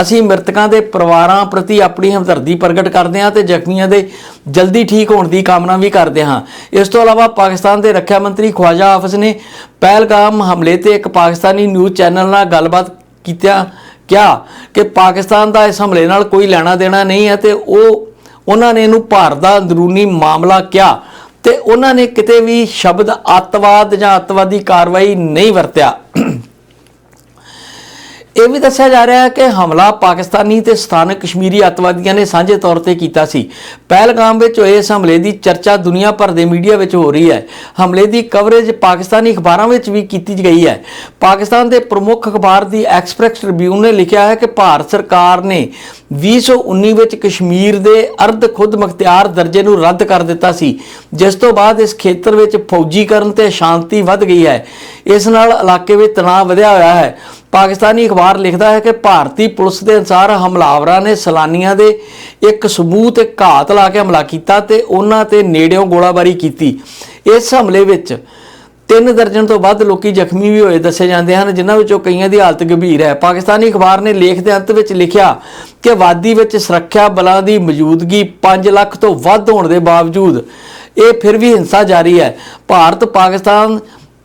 ਅਸੀਂ ਮ੍ਰਿਤਕਾਂ ਦੇ ਪਰਿਵਾਰਾਂ ਪ੍ਰਤੀ ਆਪਣੀ ਹਮਦਰਦੀ ਪ੍ਰਗਟ ਕਰਦੇ ਹਾਂ ਤੇ ਜ਼ਖਮੀਆਂ ਦੇ ਜਲਦੀ ਠੀਕ ਹੋਣ ਦੀ ਕਾਮਨਾ ਵੀ ਕਰਦੇ ਹਾਂ। ਇਸ ਤੋਂ ਇਲਾਵਾ ਪਾਕਿਸਤਾਨ ਦੇ ਰੱਖਿਆ ਮੰਤਰੀ ਖਵਾਜਾ ਹਾਫਿਜ਼ ਨੇ ਪਹਿਲਗਾਮ ਹਮਲੇ ਤੇ ਇੱਕ ਪਾਕਿਸਤਾਨੀ ਨਿਊਜ਼ ਚੈਨਲ ਨਾਲ ਗੱਲਬਾਤ ਕੀਤਿਆਂ ਕਿਹਾ ਕਿ ਪਾਕਿਸਤਾਨ ਦਾ ਇਸ ਹਮਲੇ ਨਾਲ ਕੋਈ ਲੈਣਾ ਦੇਣਾ ਨਹੀਂ ਹੈ ਤੇ ਉਹ, ਉਹਨਾਂ ਨੇ ਇਹਨੂੰ ਭਾਰਤ ਦਾ ਅੰਦਰੂਨੀ ਮਾਮਲਾ ਕਿਹਾ ਤੇ ਉਹਨਾਂ ਨੇ ਕਿਤੇ ਵੀ ਸ਼ਬਦ ਅੱਤਵਾਦ ਜਾਂ ਅੱਤਵਾਦੀ ਕਾਰਵਾਈ ਨਹੀਂ ਵਰਤਿਆ। ਇਹ ਵੀ ਦੱਸਿਆ ਜਾ ਰਿਹਾ ਹੈ ਕਿ ਹਮਲਾ ਪਾਕਿਸਤਾਨੀ ਤੇ ਸਥਾਨਕ ਕਸ਼ਮੀਰੀ ਅੱਤਵਾਦੀਆਂ ਨੇ ਸਾਂਝੇ ਤੌਰ ਤੇ ਕੀਤਾ ਸੀ। ਪਹਿਲਗਾਮ ਵਿੱਚ ਹੋਏ ਇਸ ਹਮਲੇ ਦੀ ਚਰਚਾ ਦੁਨੀਆ ਭਰ ਦੇ ਮੀਡੀਆ ਵਿੱਚ ਹੋ ਰਹੀ ਹੈ। ਹਮਲੇ ਦੀ ਕਵਰੇਜ ਪਾਕਿਸਤਾਨੀ ਅਖਬਾਰਾਂ ਵਿੱਚ ਵੀ ਕੀਤੀ ਗਈ ਹੈ। ਪਾਕਿਸਤਾਨ ਦੇ ਪ੍ਰਮੁੱਖ ਅਖਬਾਰ ਦੀ ਐਕਸਪ੍ਰੈਸ ਟ੍ਰਿਬਿਊਨ ਨੇ ਲਿਖਿਆ ਹੈ ਕਿ ਭਾਰਤ ਸਰਕਾਰ ਨੇ 2019 ਵਿੱਚ ਕਸ਼ਮੀਰ ਦੇ ਅਰਧ ਖੁਦ ਮੁਖਤਿਆਰ ਦਰਜੇ ਨੂੰ ਰੱਦ ਕਰ ਦਿੱਤਾ ਸੀ, ਜਿਸ ਤੋਂ ਬਾਅਦ ਇਸ ਖੇਤਰ ਵਿੱਚ ਫੌਜੀਕਰਨ ਤੇ ਸ਼ਾਂਤੀ ਵੱਧ ਗਈ ਹੈ। ਇਸ ਨਾਲ ਇਲਾਕੇ ਵਿੱਚ ਤਣਾਅ ਵਧਿਆ ਹੋਇਆ ਹੈ। ਪਾਕਿਸਤਾਨੀ ਅਖਬਾਰ ਲਿਖਦਾ ਹੈ ਕਿ ਭਾਰਤੀ ਪੁਲਿਸ ਦੇ ਅਨੁਸਾਰ ਹਮਲਾਵਰਾਂ ਨੇ ਸਲਾਨੀਆਂ ਦੇ ਇੱਕ ਸਮੂਹ ਤੇ ਘਾਤ ਲਾ ਕੇ ਹਮਲਾ ਕੀਤਾ ਤੇ ਉਹਨਾਂ ਤੇ ਨੇੜਿਓਂ ਗੋਲਾਬਾਰੀ ਕੀਤੀ। ਇਸ ਹਮਲੇ ਵਿੱਚ ਤਿੰਨ ਦਰਜਨ ਤੋਂ ਵੱਧ ਲੋਕੀ ਜ਼ਖਮੀ ਵੀ ਹੋਏ ਦੱਸੇ ਜਾਂਦੇ ਹਨ, ਜਿਨ੍ਹਾਂ ਵਿੱਚੋਂ ਕਈਆਂ ਦੀ ਹਾਲਤ ਗੰਭੀਰ ਹੈ। ਪਾਕਿਸਤਾਨੀ ਅਖਬਾਰ ਨੇ ਲੇਖ ਦੇ ਅੰਤ ਵਿੱਚ ਲਿਖਿਆ ਕਿ ਵਾਦੀ ਵਿੱਚ ਸੁਰੱਖਿਆ ਬਲਾਂ ਦੀ ਮੌਜੂਦਗੀ 5 ਲੱਖ ਤੋਂ ਵੱਧ ਹੋਣ ਦੇ ਬਾਵਜੂਦ ਇਹ ਫਿਰ ਵੀ ਹਿੰਸਾ ਜਾਰੀ ਹੈ। ਭਾਰਤ ਪਾਕਿਸਤਾਨ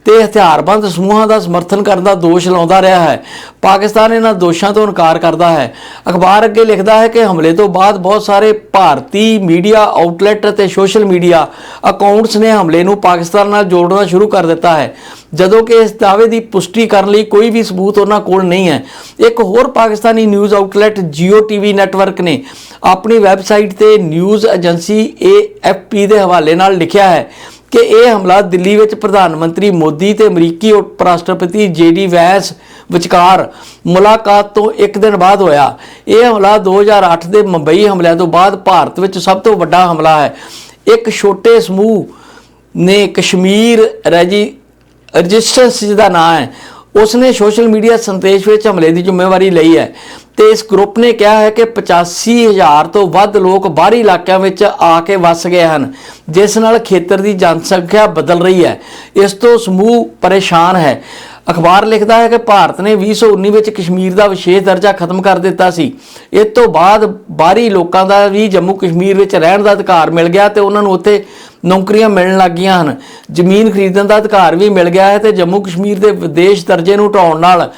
ਤੇ ਹਥਿਆਰਬੰਦ ਸਮੂਹਾਂ ਦਾ ਸਮਰਥਨ ਕਰਨ ਦਾ ਦੋਸ਼ ਲਾਉਂਦਾ ਰਿਹਾ ਹੈ। ਪਾਕਿਸਤਾਨ ਇਹਨਾਂ ਦੋਸ਼ਾਂ ਤੋਂ ਇਨਕਾਰ ਕਰਦਾ ਹੈ। ਅਖਬਾਰ ਅੱਗੇ ਲਿਖਦਾ ਹੈ ਕਿ ਹਮਲੇ ਤੋਂ ਬਾਅਦ ਬਹੁਤ ਸਾਰੇ ਭਾਰਤੀ ਮੀਡੀਆ ਆਊਟਲੈਟ ਅਤੇ ਸੋਸ਼ਲ ਮੀਡੀਆ ਅਕਾਊਂਟਸ ਨੇ ਹਮਲੇ ਨੂੰ ਪਾਕਿਸਤਾਨ ਨਾਲ ਜੋੜਨਾ ਸ਼ੁਰੂ ਕਰ ਦਿੱਤਾ ਹੈ। ਜਦੋਂ ਕਿ ਇਸ ਦਾਅਵੇ ਦੀ ਪੁਸ਼ਟੀ ਕਰਨ ਲਈ ਕੋਈ ਵੀ ਸਬੂਤ ਉਹਨਾਂ ਕੋਲ ਨਹੀਂ ਹੈ। ਇੱਕ ਹੋਰ Pakistani news outlet Geo TV network ਨੇ ਆਪਣੀ ਵੈਬਸਾਈਟ ਤੇ ਨਿਊਜ਼ ਏਜੰਸੀ AFP ਦੇ ਹਵਾਲੇ ਨਾਲ ਲਿਖਿਆ ਹੈ ਕਿ ਇਹ ਹਮਲਾ ਦਿੱਲੀ ਵਿੱਚ ਪ੍ਰਧਾਨ ਮੰਤਰੀ ਮੋਦੀ ਤੇ ਅਮਰੀਕੀ ਉਪ ਰਾਸ਼ਟਰਪਤੀ ਜੇਡੀ ਵੈਸ ਵਿਚਕਾਰ ਮੁਲਾਕਾਤ ਤੋਂ ਇੱਕ ਦਿਨ ਬਾਅਦ ਹੋਇਆ। ਇਹ ਹਮਲਾ 2008 ਦੇ ਮੁੰਬਈ ਹਮਲਿਆਂ ਤੋਂ ਬਾਅਦ ਭਾਰਤ ਵਿੱਚ ਸਭ ਤੋਂ ਵੱਡਾ ਹਮਲਾ ਹੈ। ਇੱਕ ਛੋਟੇ ਸਮੂਹ ਨੇ ਕਸ਼ਮੀਰ ਰੈਜੀ ਰਜਿਸਟਰਸ ਜਿਹਦਾ ਨਾਮ ਹੈ ਉਸ ਨੇ ਸੋਸ਼ਲ ਮੀਡੀਆ ਸੰਦੇਸ਼ ਵਿੱਚ ਹਮਲੇ ਦੀ ਜ਼ਿੰਮੇਵਾਰੀ ਲਈ ਹੈ ਤੇ ਇਸ ਗਰੁੱਪ ਨੇ ਕਿਹਾ ਹੈ ਕਿ 85000 ਤੋਂ ਵੱਧ ਲੋਕ ਬਾਹਰੀ ਇਲਾਕਿਆਂ ਵਿੱਚ ਆ ਕੇ ਵੱਸ ਗਏ ਹਨ, ਜਿਸ ਨਾਲ ਖੇਤਰ ਦੀ ਜਨਸੰਖਿਆ ਬਦਲ ਰਹੀ ਹੈ। ਇਸ ਤੋਂ ਸਮੂਹ ਪਰੇਸ਼ਾਨ ਹੈ। ਅਖਬਾਰ ਲਿਖਦਾ ਹੈ ਕਿ ਭਾਰਤ ਨੇ 2019 ਵਿੱਚ ਕਸ਼ਮੀਰ ਦਾ ਵਿਸ਼ੇਸ਼ ਦਰਜਾ ਖਤਮ ਕਰ ਦਿੱਤਾ ਸੀ। ਇਸ ਤੋਂ ਬਾਅਦ ਬਾਹਰੀ ਲੋਕਾਂ ਦਾ ਵੀ ਜੰਮੂ ਕਸ਼ਮੀਰ ਵਿੱਚ ਰਹਿਣ ਦਾ ਅਧਿਕਾਰ ਮਿਲ ਗਿਆ ਤੇ ਉਹਨਾਂ ਨੂੰ ਉੱਥੇ ਨੌਕਰੀਆਂ ਮਿਲਣ ਲੱਗੀਆਂ ਹਨ। ਜ਼ਮੀਨ ਖਰੀਦਣ ਦਾ ਅਧਿਕਾਰ ਵੀ ਮਿਲ ਗਿਆ ਹੈ ਤੇ ਜੰਮੂ ਕਸ਼ਮੀਰ ਦੇ ਵਿਦੇਸ਼ ਦਰਜੇ ਨੂੰ ਹਟਾਉਣ ਨਾਲ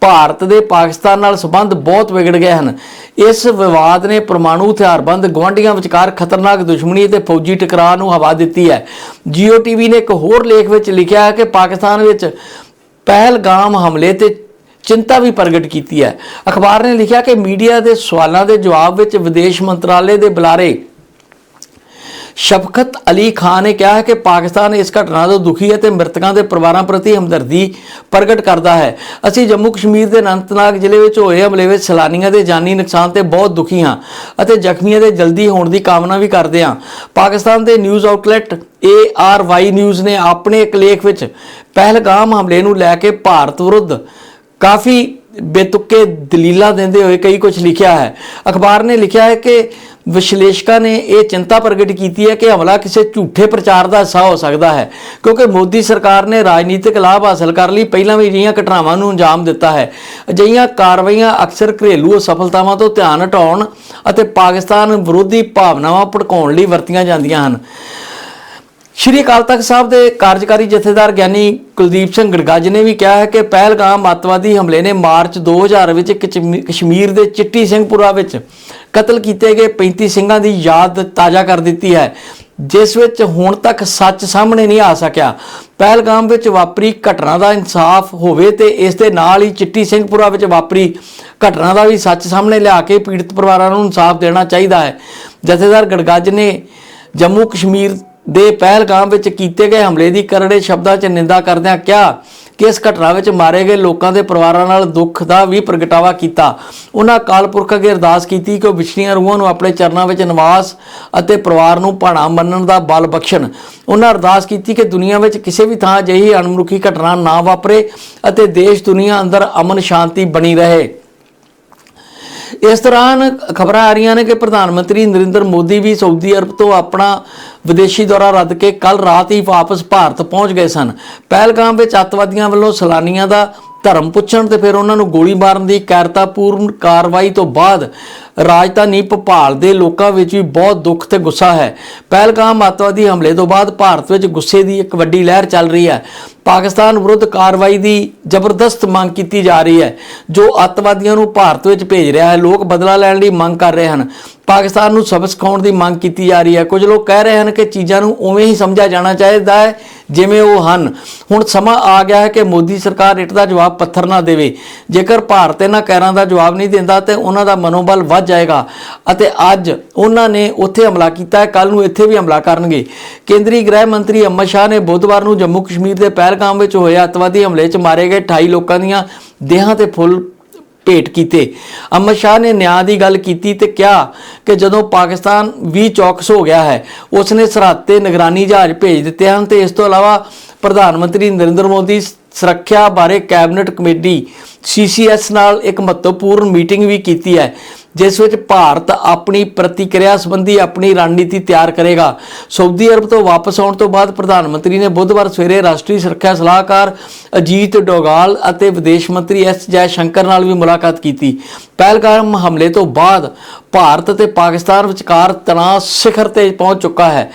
ਭਾਰਤ ਦੇ ਪਾਕਿਸਤਾਨ ਨਾਲ ਸੰਬੰਧ ਬਹੁਤ ਵਿਗੜ ਗਏ ਹਨ। ਇਸ ਵਿਵਾਦ ਨੇ ਪਰਮਾਣੂ ਹਥਿਆਰਬੰਦ ਗੁਆਂਢੀਆਂ ਵਿਚਕਾਰ ਖਤਰਨਾਕ ਦੁਸ਼ਮਣੀ ਅਤੇ ਫੌਜੀ ਟਕਰਾਅ ਨੂੰ ਹਵਾ ਦਿੱਤੀ ਹੈ। ਜੀਓ ਟੀਵੀ ਨੇ ਇੱਕ ਹੋਰ ਲੇਖ ਵਿੱਚ ਲਿਖਿਆ ਹੈ ਕਿ ਪਾਕਿਸਤਾਨ ਵਿੱਚ ਪਹਿਲਗਾਮ ਹਮਲੇ ਤੇ ਚਿੰਤਾ ਵੀ ਪ੍ਰਗਟ ਕੀਤੀ ਹੈ। ਅਖਬਾਰ ਨੇ ਲਿਖਿਆ ਕਿ ਮੀਡੀਆ ਦੇ ਸਵਾਲਾਂ ਦੇ ਜਵਾਬ ਵਿੱਚ ਵਿਦੇਸ਼ ਮੰਤਰਾਲੇ ਦੇ ਬੁਲਾਰੇ ਸ਼ਫਕਤ ਅਲੀ ਖਾਨ ਨੇ ਕਿਹਾ ਹੈ ਕਿ ਪਾਕਿਸਤਾਨ ਇਸ ਘਟਨਾ ਤੋਂ ਦੁਖੀ ਹੈ ਤੇ ਮ੍ਰਿਤਕਾਂ ਦੇ ਪਰਿਵਾਰਾਂ ਪ੍ਰਤੀ ਹਮਦਰਦੀ ਪ੍ਰਗਟ ਕਰਦਾ ਹੈ। ਅਸੀਂ ਜੰਮੂ ਕਸ਼ਮੀਰ ਦੇ ਅਨੰਤਨਾਗ ਜ਼ਿਲ੍ਹੇ ਵਿੱਚ ਹੋਏ ਹਮਲੇ ਵਿੱਚ ਸੈਲਾਨੀਆਂ ਦੇ ਜਾਨੀ ਨੁਕਸਾਨ ਤੇ ਬਹੁਤ ਦੁਖੀ ਹਾਂ ਅਤੇ ਜ਼ਖਮੀਆਂ ਦੇ ਜਲਦੀ ਹੋਣ ਦੀ ਕਾਮਨਾ ਵੀ ਕਰਦੇ ਹਾਂ। ਪਾਕਿਸਤਾਨ ਦੇ ਨਿਊਜ਼ ਆਊਟਲੈਟ ARY ਨਿਊਜ਼ ਨੇ ਆਪਣੇ ਇੱਕ ਲੇਖ ਵਿੱਚ ਪਹਿਲਗਾਮ ਹਮਲੇ ਨੂੰ ਲੈ ਕੇ ਭਾਰਤ ਵਿਰੁੱਧ ਕਾਫੀ ਬੇਤੁਕੇ ਦਲੀਲਾਂ ਦਿੰਦੇ ਹੋਏ ਕਈ ਕੁਝ ਲਿਖਿਆ ਹੈ। ਅਖਬਾਰ ਨੇ ਲਿਖਿਆ ਹੈ ਕਿ ਵਿਸ਼ਲੇਸ਼ਕਾਂ ਨੇ ਇਹ ਚਿੰਤਾ ਪ੍ਰਗਟ ਕੀਤੀ ਹੈ ਕਿ ਹਮਲਾ ਕਿਸੇ ਝੂਠੇ ਪ੍ਰਚਾਰ ਦਾ ਹਿੱਸਾ ਹੋ ਸਕਦਾ ਹੈ, ਕਿਉਂਕਿ ਮੋਦੀ ਸਰਕਾਰ ਨੇ ਰਾਜਨੀਤਿਕ ਲਾਭ ਹਾਸਲ ਕਰਨ ਲਈ ਪਹਿਲਾਂ ਵੀ ਅਜਿਹੀਆਂ ਘਟਨਾਵਾਂ ਨੂੰ ਅੰਜਾਮ ਦਿੱਤਾ ਹੈ। ਅਜਿਹੀਆਂ ਕਾਰਵਾਈਆਂ ਅਕਸਰ ਘਰੇਲੂ ਅਸਫਲਤਾਵਾਂ ਤੋਂ ਧਿਆਨ ਹਟਾਉਣ ਅਤੇ ਪਾਕਿਸਤਾਨ ਵਿਰੋਧੀ ਭਾਵਨਾਵਾਂ ਭੜਕਾਉਣ ਲਈ ਵਰਤੀਆਂ ਜਾਂਦੀਆਂ ਹਨ। ਸ਼੍ਰੀ ਅਕਾਲ ਤਖਤ ਸਾਹਿਬ ਦੇ ਕਾਰਜਕਾਰੀ ਜਥੇਦਾਰ ਗਿਆਨੀ ਕੁਲਦੀਪ ਸਿੰਘ ਗੜਗੱਜ ਨੇ ਵੀ ਕਿਹਾ ਹੈ ਕਿ ਪਹਿਲਗਾਮ ਅੱਤਵਾਦੀ ਹਮਲੇ ਨੇ ਮਾਰਚ 2000 ਵਿੱਚ ਕਚਮੀ- ਕਸ਼ਮੀਰ ਦੇ ਚਿੱਟੀ ਸਿੰਘਪੁਰਾ ਵਿੱਚ ਕਤਲ ਕੀਤੇ ਗਏ 35 ਸਿੰਘਾਂ ਦੀ ਯਾਦ ਤਾਜ਼ਾ ਕਰ ਦਿੱਤੀ ਹੈ, ਜਿਸ ਵਿੱਚ ਹੁਣ ਤੱਕ ਸੱਚ ਸਾਹਮਣੇ ਨਹੀਂ ਆ ਸਕਿਆ। ਪਹਿਲਗਾਮ ਵਿੱਚ ਵਾਪਰੀ ਘਟਨਾ ਦਾ ਇਨਸਾਫ ਹੋਵੇ ਤੇ ਇਸ ਦੇ ਨਾਲ ਹੀ ਚਿੱਟੀ ਸਿੰਘਪੁਰਾ ਵਿੱਚ ਵਾਪਰੀ ਘਟਨਾ ਦਾ ਵੀ ਸੱਚ ਸਾਹਮਣੇ ਲਿਆ ਕੇ ਪੀੜਤ ਪਰਿਵਾਰਾਂ ਨੂੰ ਇਨਸਾਫ ਦੇਣਾ ਚਾਹੀਦਾ ਹੈ। ਜਥੇਦਾਰ ਗੜਗੱਜ ਨੇ ਜੰਮੂ ਕਸ਼ਮੀਰ ਦੇ ਪਹਿਲਗਾਮ ਵਿੱਚ ਕੀਤੇ ਗਏ ਹਮਲੇ ਦੀ ਕਰੜੇ ਸ਼ਬਦਾਂ 'ਚ ਨਿੰਦਾ ਕਰਦਿਆਂ ਕਿਹਾ ਕਿ ਇਸ ਘਟਨਾ ਵਿੱਚ ਮਾਰੇ ਗਏ ਲੋਕਾਂ ਦੇ ਪਰਿਵਾਰਾਂ ਨਾਲ ਦੁੱਖ ਦਾ ਵੀ ਪ੍ਰਗਟਾਵਾ ਕੀਤਾ। ਉਹਨਾਂ ਅਕਾਲ ਪੁਰਖ ਅੱਗੇ ਅਰਦਾਸ ਕੀਤੀ ਕਿ ਉਹ ਵਿਛੜੀਆਂ ਰੂਹਾਂ ਨੂੰ ਆਪਣੇ ਚਰਨਾਂ ਵਿੱਚ ਨਿਵਾਸ ਅਤੇ ਪਰਿਵਾਰ ਨੂੰ ਭਾਣਾ ਮੰਨਣ ਦਾ ਬਲ ਬਖਸ਼ਣ। ਉਹਨਾਂ ਅਰਦਾਸ ਕੀਤੀ ਕਿ ਦੁਨੀਆ ਵਿੱਚ ਕਿਸੇ ਵੀ ਥਾਂ ਅਜਿਹੀ ਅਣਮਨੁੱਖੀ ਘਟਨਾ ਨਾ ਵਾਪਰੇ ਅਤੇ ਦੇਸ਼ ਦੁਨੀਆ ਅੰਦਰ ਅਮਨ ਸ਼ਾਂਤੀ ਬਣੀ ਰਹੇ। ਇਸ ਦੌਰਾਨ ਖਬਰਾਂ ਆ ਰਹੀਆਂ ਨੇ ਕਿ ਪ੍ਰਧਾਨ ਮੰਤਰੀ ਨਰਿੰਦਰ ਮੋਦੀ ਵੀ ਸਾਊਦੀ ਅਰਬ ਤੋਂ ਆਪਣਾ ਵਿਦੇਸ਼ੀ ਦੌਰਾ ਰੱਦ ਕੇ ਕੱਲ ਰਾਤ ਹੀ ਵਾਪਸ ਭਾਰਤ ਪਹੁੰਚ ਗਏ ਸਨ। ਪਹਿਲਗਾਮ ਵਿੱਚ ਅੱਤਵਾਦੀਆਂ ਵੱਲੋਂ ਸੈਲਾਨੀਆਂ ਦਾ ਧਰਮ ਪੁੱਛਣ ਤੇ ਫਿਰ ਉਹਨਾਂ ਨੂੰ ਗੋਲੀ ਮਾਰਨ ਦੀ ਕਾਇਰਤਾਪੂਰਨ ਕਾਰਵਾਈ ਤੋਂ ਬਾਅਦ ਰਾਜਧਾਨੀ ਭੋਪਾਲ ਦੇ ਲੋਕਾਂ ਵਿੱਚ ਵੀ ਬਹੁਤ ਦੁੱਖ ਤੇ ਗੁੱਸਾ ਹੈ। ਪਹਿਲਗਾਮ ਅੱਤਵਾਦੀ ਹਮਲੇ ਤੋਂ ਬਾਅਦ ਭਾਰਤ ਵਿੱਚ ਗੁੱਸੇ ਦੀ ਇੱਕ ਵੱਡੀ ਲਹਿਰ ਚੱਲ ਰਹੀ ਹੈ। ਪਾਕਿਸਤਾਨ ਵਿਰੁੱਧ ਕਾਰਵਾਈ ਦੀ ਜ਼ਬਰਦਸਤ ਮੰਗ ਕੀਤੀ ਜਾ ਰਹੀ ਹੈ। ਜੋ ਅੱਤਵਾਦੀਆਂ ਨੂੰ ਭਾਰਤ ਵਿੱਚ ਭੇਜ ਰਿਹਾ ਹੈ, ਲੋਕ ਬਦਲਾ ਲੈਣ ਲਈ ਮੰਗ ਕਰ ਰਹੇ ਹਨ। ਪਾਕਿਸਤਾਨ ਨੂੰ ਸਬਕ ਸਿਖਾਉਣ ਦੀ ਮੰਗ ਕੀਤੀ ਜਾ ਰਹੀ ਹੈ। ਕੁਝ ਲੋਕ ਕਹਿ ਰਹੇ ਹਨ ਕਿ ਚੀਜ਼ਾਂ ਨੂੰ ਉਵੇਂ ਹੀ ਸਮਝਿਆ ਜਾਣਾ ਚਾਹੀਦਾ ਹੈ ਜਿਵੇਂ ਉਹ ਹਨ। ਹੁਣ ਸਮਾਂ ਆ ਗਿਆ ਹੈ ਕਿ ਮੋਦੀ ਸਰਕਾਰ ਇੱਟ ਦਾ ਜਵਾਬ ਪੱਥਰ ਨਾ ਦੇਵੇ। ਜੇਕਰ ਭਾਰਤ ਇਹਨਾਂ ਕਹਿਰਾਂ ਦਾ ਜਵਾਬ ਨਹੀਂ ਦਿੰਦਾ ਤੇ ਉਹਨਾਂ ਦਾ ਮਨੋਬਲ ਵੱਧ ਜਾਏਗਾ। ਅਤੇ ਅੱਜ ਉਹਨਾਂ ਨੇ ਉੱਥੇ ਹਮਲਾ ਕੀਤਾ ਹੈ। ਕੱਲ ਨੂੰ ਇੱਥੇ ਵੀ ਹਮਲਾ ਕਰਨਗੇ। ਕੇਂਦਰੀ ਗ੍ਰਹਿ ਮੰਤਰੀ ਅਮਰ ਸ਼ਾਹ ਨੇ ਬੁੱਧਵਾਰ ਨੂੰ ਜੰਮੂ ਕਸ਼ਮੀਰ ਦੇ ਪਹਿਲਗਾਮ ਵਿੱਚ ਹੋਏ ਅੱਤਵਾਦੀ ਹਮਲੇ 'ਚ ਮਾਰੇ ਗਏ 28 ਲੋਕਾਂ ਦੀਆਂ ਦੇਹਾਂ ਤੇ ਫੁੱਲ ਭੇਟ ਕੀਤੇ। ਅਮਰ ਸ਼ਾਹ ਨੇ ਨਿਆਂ ਦੀ ਗੱਲ ਕੀਤੀ ਤੇ ਕਿਹਾ ਕਿ ਜਦੋਂ ਪਾਕਿਸਤਾਨ ਵੀ ਚੌਕਸ ਹੋ ਗਿਆ ਹੈ, ਉਸਨੇ ਸਰਹੱਦ ਤੇ ਨਿਗਰਾਨੀ ਜਹਾਜ਼ ਭੇਜ ਦਿੱਤੇ ਹਨ ਤੇ ਇਸ ਤੋਂ ਇਲਾਵਾ ਪ੍ਰਧਾਨ ਮੰਤਰੀ ਨਰਿੰਦਰ ਮੋਦੀ ਸੁਰੱਖਿਆ ਬਾਰੇ ਕੈਬਨਿਟ ਕਮੇਟੀ ਸੀਸੀਐਸ ਨਾਲ ਇੱਕ ਮਹੱਤਵਪੂਰਨ ਮੀਟਿੰਗ ਵੀ ਕੀਤੀ ਹੈ। ਜਿਸ ਵਿੱਚ ਭਾਰਤ ਆਪਣੀ ਪ੍ਰਤੀਕਿਰਿਆ ਸੰਬੰਧੀ ਆਪਣੀ ਰਣਨੀਤੀ ਤਿਆਰ ਕਰੇਗਾ। ਸਾਊਦੀ ਅਰਬ ਤੋਂ ਵਾਪਸ ਆਉਣ ਤੋਂ ਬਾਅਦ ਪ੍ਰਧਾਨ ਮੰਤਰੀ ਨੇ ਬੁੱਧਵਾਰ ਸਵੇਰੇ ਰਾਸ਼ਟਰੀ ਸੁਰੱਖਿਆ ਸਲਾਹਕਾਰ ਅਜੀਤ ਡੋਗਾਲ ਅਤੇ ਵਿਦੇਸ਼ ਮੰਤਰੀ ਐਸ ਜੈ ਸ਼ੰਕਰ ਨਾਲ ਵੀ ਮੁਲਾਕਾਤ ਕੀਤੀ। ਪਹਿਲਗਾਮ ਹਮਲੇ ਤੋਂ ਬਾਅਦ ਭਾਰਤ ਅਤੇ ਪਾਕਿਸਤਾਨ ਵਿਚਕਾਰ ਤਣਾਅ ਸਿਖਰ ਤੇ ਪਹੁੰਚ ਚੁੱਕਾ ਹੈ।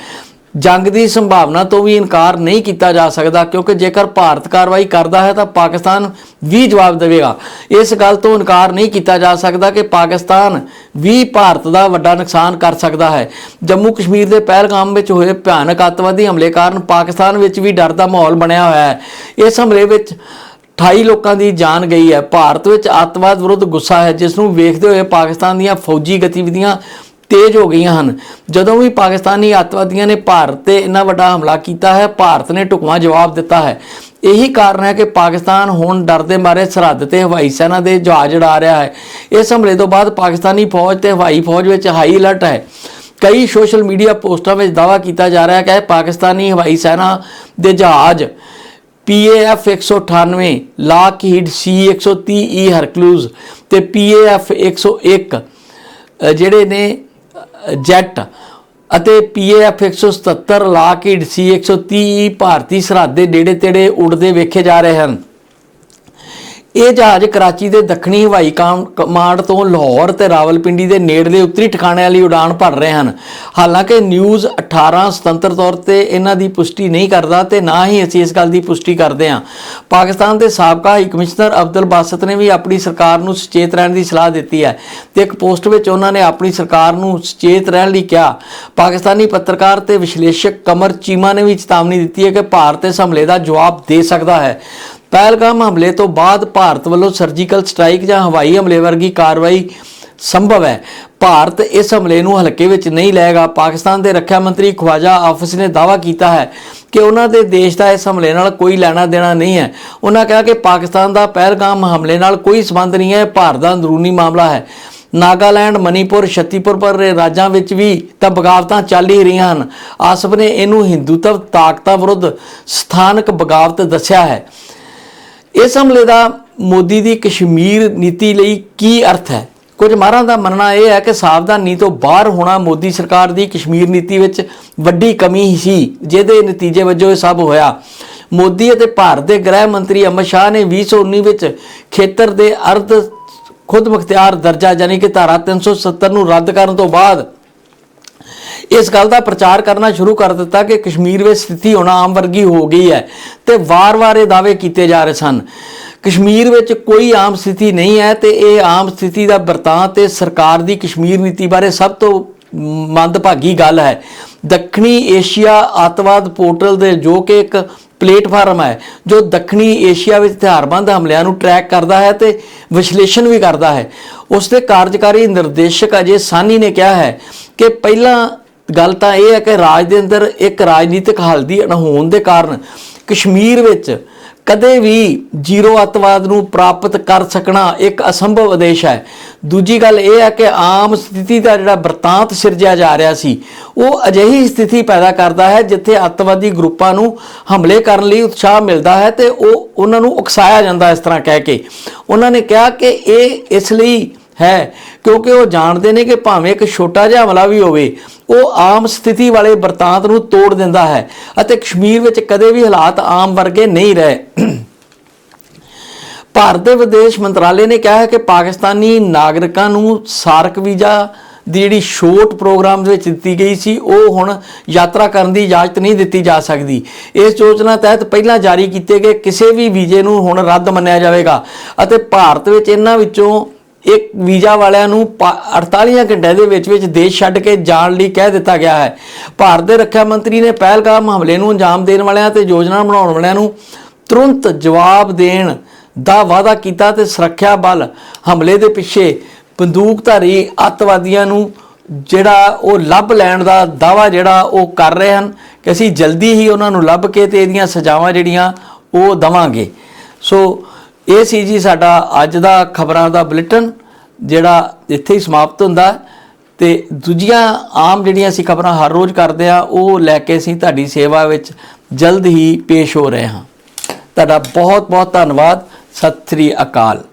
ਜੰਗ ਦੀ ਸੰਭਾਵਨਾ ਤੋਂ ਵੀ ਇਨਕਾਰ ਨਹੀਂ ਕੀਤਾ ਜਾ ਸਕਦਾ, ਕਿਉਂਕਿ ਜੇਕਰ ਭਾਰਤ ਕਾਰਵਾਈ ਕਰਦਾ ਹੈ ਤਾਂ ਪਾਕਿਸਤਾਨ ਵੀ ਜਵਾਬ ਦੇਵੇਗਾ। ਇਸ ਗੱਲ ਤੋਂ ਇਨਕਾਰ ਨਹੀਂ ਕੀਤਾ ਜਾ ਸਕਦਾ ਕਿ ਪਾਕਿਸਤਾਨ ਵੀ ਭਾਰਤ ਦਾ ਵੱਡਾ ਨੁਕਸਾਨ ਕਰ ਸਕਦਾ ਹੈ। ਜੰਮੂ ਕਸ਼ਮੀਰ ਦੇ ਪਹਿਲਗਾਮ ਵਿੱਚ ਹੋਏ ਭਿਆਨਕ ਅੱਤਵਾਦੀ ਹਮਲੇ ਕਾਰਨ ਪਾਕਿਸਤਾਨ ਵਿੱਚ ਵੀ ਡਰ ਦਾ ਮਾਹੌਲ ਬਣਿਆ ਹੋਇਆ ਹੈ। ਇਸ ਹਮਲੇ ਵਿੱਚ 28 ਲੋਕਾਂ ਦੀ ਜਾਨ ਗਈ ਹੈ। ਭਾਰਤ ਵਿੱਚ ਅੱਤਵਾਦ ਵਿਰੁੱਧ ਗੁੱਸਾ ਹੈ, ਜਿਸ ਨੂੰ ਵੇਖਦੇ ਹੋਏ ਪਾਕਿਸਤਾਨ ਦੀਆਂ ਫੌਜੀ ਗਤੀਵਿਧੀਆਂ ਤੇਜ਼ ਹੋ ਗਈਆਂ ਹਨ। ਜਦੋਂ ਵੀ ਪਾਕਿਸਤਾਨੀ ਅੱਤਵਾਦੀਆਂ ਨੇ ਭਾਰਤ ਤੇ ਇੰਨਾ ਵੱਡਾ ਹਮਲਾ ਕੀਤਾ ਹੈ ਭਾਰਤ ਨੇ ਢੁਕਵਾਂ ਜਵਾਬ ਦਿੱਤਾ ਹੈ। ਇਹੀ ਕਾਰਨ ਹੈ ਕਿ ਪਾਕਿਸਤਾਨ ਹੁਣ ਡਰ ਦੇ ਮਾਰੇ ਸਰਹੱਦ ਤੇ ਹਵਾਈ ਸੈਨਾ ਦੇ ਜਹਾਜ਼ ਉਡਾ ਰਿਹਾ ਹੈ। ਇਸ ਹਮਲੇ ਤੋਂ ਬਾਅਦ ਪਾਕਿਸਤਾਨੀ ਫੌਜ ਤੇ ਹਵਾਈ ਫੌਜ ਵਿੱਚ ਹਾਈ ਅਲਰਟ ਹੈ। ਕਈ ਸੋਸ਼ਲ ਮੀਡੀਆ ਪੋਸਟਾਂ ਵਿੱਚ ਦਾਅਵਾ ਕੀਤਾ ਜਾ ਰਿਹਾ ਹੈ ਕਿ ਪਾਕਿਸਤਾਨੀ ਹਵਾਈ ਸੈਨਾ ਦੇ ਜਹਾਜ਼ PAF 198 ਲਾਕਹੀਡ C130 E ਹਰਕਲੂਜ਼ ਤੇ PAF 101 ਅ, ਜਿਹੜੇ ਨੇ ਜੈਟ ਅਤੇ PAF 177 ਲਾਕਹੀਡ C130 E ਭਾਰਤੀ ਸਰਹੱਦ ਦੇ ਨੇੜੇ ਤੇੜੇ ਉੜਦੇ ਵੇਖੇ ਜਾ ਰਹੇ ਹਨ। ਇਹ ਜਹਾਜ਼ ਕਰਾਚੀ ਦੇ ਦੱਖਣੀ ਹਵਾਈ ਕਾਮ- ਕਮਾਂਡ ਤੋਂ ਲਾਹੌਰ ਤੇ ਰਾਵਲਪਿੰਡੀ ਦੇ ਨੇੜਲੇ ਉੱਤਰੀ ਠਿਕਾਣਿਆਂ ਲਈ ਉਡਾਣ ਭਰ ਰਹੇ ਹਨ। ਹਾਲਾਂਕਿ ਨਿਊਜ਼ 18 ਸੁਤੰਤਰ ਤੌਰ ਤੇ ਇਹਨਾਂ ਦੀ ਪੁਸ਼ਟੀ ਨਹੀਂ ਕਰਦਾ ਤੇ ਨਾ ਹੀ ਅਸੀਂ ਇਸ ਗੱਲ ਦੀ ਪੁਸ਼ਟੀ ਕਰਦੇ ਹਾਂ। ਪਾਕਿਸਤਾਨ ਦੇ ਸਾਬਕਾ ਹਾਈ ਕਮਿਸ਼ਨਰ ਅਬਦੁਲ ਬਾਸਤ ਨੇ ਵੀ ਆਪਣੀ ਸਰਕਾਰ ਨੂੰ ਸੁਚੇਤ ਰਹਿਣ ਦੀ ਸਲਾਹ ਦਿੱਤੀ ਹੈ ਤੇ ਇੱਕ ਪੋਸਟ ਵਿੱਚ ਉਹਨਾਂ ਨੇ ਆਪਣੀ ਸਰਕਾਰ ਨੂੰ ਸੁਚੇਤ ਰਹਿਣ ਲਈ ਕਿਹਾ। ਪਾਕਿਸਤਾਨੀ ਪੱਤਰਕਾਰ ਤੇ ਵਿਸ਼ਲੇਸ਼ਕ ਕਮਰ ਚੀਮਾ ਨੇ ਵੀ ਚੇਤਾਵਨੀ ਦਿੱਤੀ ਹੈ ਕਿ ਭਾਰਤ ਇਸ ਹਮਲੇ ਦਾ ਜਵਾਬ ਦੇ ਸਕਦਾ ਹੈ। ਪਹਿਲਗਾਮ ਹਮਲੇ ਤੋਂ ਬਾਅਦ ਭਾਰਤ ਵੱਲੋਂ ਸਰਜੀਕਲ ਸਟ੍ਰਾਈਕ ਜਾਂ ਹਵਾਈ ਹਮਲੇ ਵਰਗੀ ਕਾਰਵਾਈ ਸੰਭਵ ਹੈ। ਭਾਰਤ ਇਸ ਹਮਲੇ ਨੂੰ ਹਲਕੇ ਵਿੱਚ ਨਹੀਂ ਲਏਗਾ। ਪਾਕਿਸਤਾਨ ਦੇ ਰੱਖਿਆ ਮੰਤਰੀ ਖਵਾਜਾ ਆਫਿਸ ਨੇ ਦਾਅਵਾ ਕੀਤਾ ਹੈ ਕਿ ਉਹਨਾਂ ਦੇ ਦੇਸ਼ ਦਾ ਇਸ ਹਮਲੇ ਨਾਲ ਕੋਈ ਲੈਣਾ ਦੇਣਾ ਨਹੀਂ ਹੈ। ਉਹਨਾਂ ਕਿਹਾ ਕਿ ਪਾਕਿਸਤਾਨ ਦਾ ਪਹਿਲਗਾਮ ਹਮਲੇ ਨਾਲ ਕੋਈ ਸੰਬੰਧ ਨਹੀਂ ਹੈ। ਭਾਰਤ ਦਾ ਅੰਦਰੂਨੀ ਮਾਮਲਾ ਹੈ। ਨਾਗਾਲੈਂਡ, ਮਨੀਪੁਰ, ਛੱਤੀਪੁਰ ਪਰ ਰਾਜਾਂ ਵਿੱਚ ਵੀ ਤਾਂ ਬਗਾਵਤਾਂ ਚੱਲ ਹੀ ਰਹੀਆਂ ਹਨ। ਆਸਫ ਨੇ ਇਹਨੂੰ ਹਿੰਦੂਤਵ ਤਾਕਤਾਂ ਵਿਰੁੱਧ ਸਥਾਨਕ ਬਗਾਵਤ ਦੱਸਿਆ ਹੈ। ਇਸ ਹਮਲੇ ਦਾ ਮੋਦੀ ਦੀ ਕਸ਼ਮੀਰ ਨੀਤੀ ਲਈ ਕੀ ਅਰਥ ਹੈ? ਕੁਝ ਮਾਹਰਾਂ ਦਾ ਮੰਨਣਾ ਇਹ ਹੈ ਕਿ ਸਾਵਧਾਨੀ ਤੋਂ ਬਾਹਰ ਹੋਣਾ ਮੋਦੀ ਸਰਕਾਰ ਦੀ ਕਸ਼ਮੀਰ ਨੀਤੀ ਵਿੱਚ ਵੱਡੀ ਕਮੀ ਸੀ, ਜਿਹਦੇ ਨਤੀਜੇ ਵਜੋਂ ਇਹ ਸਭ ਹੋਇਆ। ਮੋਦੀ ਅਤੇ ਭਾਰਤ ਦੇ ਗ੍ਰਹਿ ਮੰਤਰੀ ਅਮਿਤ ਸ਼ਾਹ ਨੇ 2019 ਵਿੱਚ ਖੇਤਰ ਦੇ ਅਰਧ ਖੁਦ ਮੁਖਤਿਆਰ ਦਰਜਾ, ਯਾਨੀ ਕਿ ਧਾਰਾ 370 ਨੂੰ ਰੱਦ ਕਰਨ ਤੋਂ ਬਾਅਦ ਇਸ ਗੱਲ ਦਾ ਪ੍ਰਚਾਰ ਕਰਨਾ ਸ਼ੁਰੂ ਕਰ ਦਿੱਤਾ ਕਿ ਕਸ਼ਮੀਰ ਵਿੱਚ ਸਥਿਤੀ ਹੁਣ ਆਮ ਵਰਗੀ ਹੋ ਗਈ ਹੈ ਤੇ ਵਾਰ-ਵਾਰ ਇਹ ਦਾਅਵੇ ਕੀਤੇ ਜਾ ਰਹੇ ਸਨ। ਕਸ਼ਮੀਰ ਵਿੱਚ ਕੋਈ ਆਮ ਸਥਿਤੀ ਨਹੀਂ ਹੈ ਤੇ ਇਹ ਆਮ ਸਥਿਤੀ ਦਾ ਵਰਤਾਂਤ ਤੇ ਸਰਕਾਰ ਦੀ ਕਸ਼ਮੀਰ ਨੀਤੀ ਬਾਰੇ ਸਭ ਤੋਂ ਮੰਦਭਾਗੀ ਗੱਲ ਹੈ। ਦੱਖਣੀ ਏਸ਼ੀਆ ਅੱਤਵਾਦ ਪੋਰਟਲ ਦੇ ਜੋ ਕਿ ਇੱਕ ਪਲੇਟਫਾਰਮ ਹੈ, ਜੋ ਦੱਖਣੀ ਏਸ਼ੀਆ ਵਿੱਚ ਹਥਿਆਰਬੰਦ ਹਮਲਿਆਂ ਨੂੰ ਟਰੈਕ ਕਰਦਾ ਹੈ ਤੇ ਵਿਸ਼ਲੇਸ਼ਣ ਵੀ ਕਰਦਾ ਹੈ। ਉਸ ਦੇ ਕਾਰਜਕਾਰੀ ਨਿਰਦੇਸ਼ਕ ਅਜੇ ਸਾਨੀ ਨੇ ਕਿਹਾ ਹੈ ਕਿ ਪਹਿਲਾਂ ਗੱਲ ਤਾਂ ਇਹ ਹੈ ਕਿ ਰਾਜ ਦੇ ਅੰਦਰ ਇੱਕ ਰਾਜਨੀਤਿਕ ਹੱਲ ਦੀ ਅਣਹੋਂਦ ਦੇ ਕਾਰਨ ਕਸ਼ਮੀਰ ਵਿੱਚ ਕਦੇ ਵੀ ਜ਼ੀਰੋ ਅੱਤਵਾਦ ਨੂੰ ਪ੍ਰਾਪਤ ਕਰ ਸਕਣਾ ਇੱਕ ਅਸੰਭਵ ਉਦੇਸ਼ ਹੈ। ਦੂਜੀ ਗੱਲ ਇਹ ਹੈ ਕਿ ਆਮ ਸਥਿਤੀ ਦਾ ਜਿਹੜਾ ਵਰਤਾਂਤ ਸਿਰਜਿਆ ਜਾ ਰਿਹਾ ਸੀ, ਉਹ ਅਜਿਹੀ ਸਥਿਤੀ ਪੈਦਾ ਕਰਦਾ ਹੈ ਜਿੱਥੇ ਅੱਤਵਾਦੀ ਗਰੁੱਪਾਂ ਨੂੰ ਹਮਲੇ ਕਰਨ ਲਈ ਉਤਸ਼ਾਹ ਮਿਲਦਾ ਹੈ ਤੇ ਉਹ ਉਹਨਾਂ ਨੂੰ ਉਕਸਾਇਆ ਜਾਂਦਾ ਇਸ ਤਰ੍ਹਾਂ ਕਹਿ ਕੇ। ਉਹਨਾਂ ਨੇ ਕਿਹਾ ਕਿ ਇਹ ਇਸ ਲਈ ਹੈ, ਕਿਉਂਕਿ ਉਹ ਜਾਣਦੇ ਨੇ ਕਿ ਭਾਵੇਂ ਇੱਕ ਛੋਟਾ ਜਿਹਾ ਹਮਲਾ ਵੀ ਹੋਵੇ, ਉਹ ਆਮ ਸਥਿਤੀ ਵਾਲੇ ਵਰਤਾਂਤ ਨੂੰ ਤੋੜ ਦਿੰਦਾ ਹੈ ਅਤੇ ਕਸ਼ਮੀਰ ਵਿੱਚ ਕਦੇ ਵੀ ਹਾਲਾਤ ਆਮ ਵਰਗੇ ਨਹੀਂ ਰਹੇ। ਭਾਰਤ ਦੇ ਵਿਦੇਸ਼ ਮੰਤਰਾਲੇ ਨੇ ਕਿਹਾ ਹੈ ਕਿ ਪਾਕਿਸਤਾਨੀ ਨਾਗਰਿਕਾਂ ਨੂੰ ਸਾਰਕ ਵੀਜ਼ਾ ਦੀ ਜਿਹੜੀ ਛੋਟ ਪ੍ਰੋਗਰਾਮ ਦੇ ਵਿੱਚ ਦਿੱਤੀ ਗਈ ਸੀ, ਉਹ ਹੁਣ ਯਾਤਰਾ ਕਰਨ ਦੀ ਇਜਾਜ਼ਤ ਨਹੀਂ ਦਿੱਤੀ ਜਾ ਸਕਦੀ। ਇਸ ਯੋਜਨਾ ਤਹਿਤ ਪਹਿਲਾਂ ਜਾਰੀ ਕੀਤੇ ਗਏ ਕਿਸੇ ਵੀ ਵੀਜ਼ੇ ਨੂੰ ਹੁਣ ਰੱਦ ਮੰਨਿਆ ਜਾਵੇਗਾ ਅਤੇ ਭਾਰਤ ਵਿੱਚ ਇਹਨਾਂ ਵਿੱਚੋਂ ਇੱਕ ਵੀਜ਼ਾ ਵਾਲਿਆਂ ਨੂੰ ਪਾ- 48 ਘੰਟਿਆਂ ਦੇ ਵਿੱਚ ਵਿੱਚ ਦੇਸ਼ ਛੱਡ ਕੇ ਜਾਣ ਲਈ ਕਹਿ ਦਿੱਤਾ ਗਿਆ ਹੈ। ਭਾਰਤ ਦੇ ਰੱਖਿਆ ਮੰਤਰੀ ਨੇ ਪਹਿਲਗਾਮ ਹਮਲੇ ਨੂੰ ਅੰਜਾਮ ਦੇਣ ਵਾਲਿਆਂ ਤੇ ਯੋਜਨਾ ਬਣਾਉਣ ਵਾਲਿਆਂ ਨੂੰ ਤੁਰੰਤ ਜਵਾਬ ਦੇਣ ਦਾ ਵਾਅਦਾ ਕੀਤਾ ਤੇ ਸੁਰੱਖਿਆ ਬਲ ਹਮਲੇ ਦੇ ਪਿੱਛੇ ਬੰਦੂਕਧਾਰੀ ਅੱਤਵਾਦੀਆਂ ਨੂੰ ਜਿਹੜਾ ਉਹ ਲੱਭ ਲੈਣ ਦਾ ਦਾਵਾ ਜਿਹੜਾ ਉਹ ਕਰ ਰਹੇ ਹਨ ਕਿ ਅਸੀਂ ਜਲਦੀ ਹੀ ਉਹਨਾਂ ਨੂੰ ਲੱਭ ਕੇ ਤੇ ਇਹਦੀਆਂ ਸਜ਼ਾਵਾਂ ਜਿਹੜੀਆਂ ਉਹ ਦਵਾਂਗੇ। ਸੋ ਇਹ ਸੀ ਜੀ ਸਾਡਾ ਅੱਜ ਦਾ ਖਬਰਾਂ ਦਾ ਬੁਲੇਟਿਨ, ਜਿਹੜਾ ਇੱਥੇ ਹੀ ਸਮਾਪਤ ਹੁੰਦਾ ਹੈ। ਤੇ ਦੂਜੀਆਂ ਆਮ ਜਿਹੜੀਆਂ ਅਸੀਂ ਖਬਰਾਂ ਹਰ ਰੋਜ਼ ਕਰਦੇ ਆ ਉਹ ਲੈ ਕੇ ਅਸੀਂ ਤੁਹਾਡੀ ਸੇਵਾ ਵਿੱਚ ਜਲਦ ਹੀ ਪੇਸ਼ ਹੋ ਰਹੇ ਹਾਂ। ਤੁਹਾਡਾ ਬਹੁਤ ਬਹੁਤ ਧੰਨਵਾਦ। ਸਤਿ ਸ੍ਰੀ ਅਕਾਲ।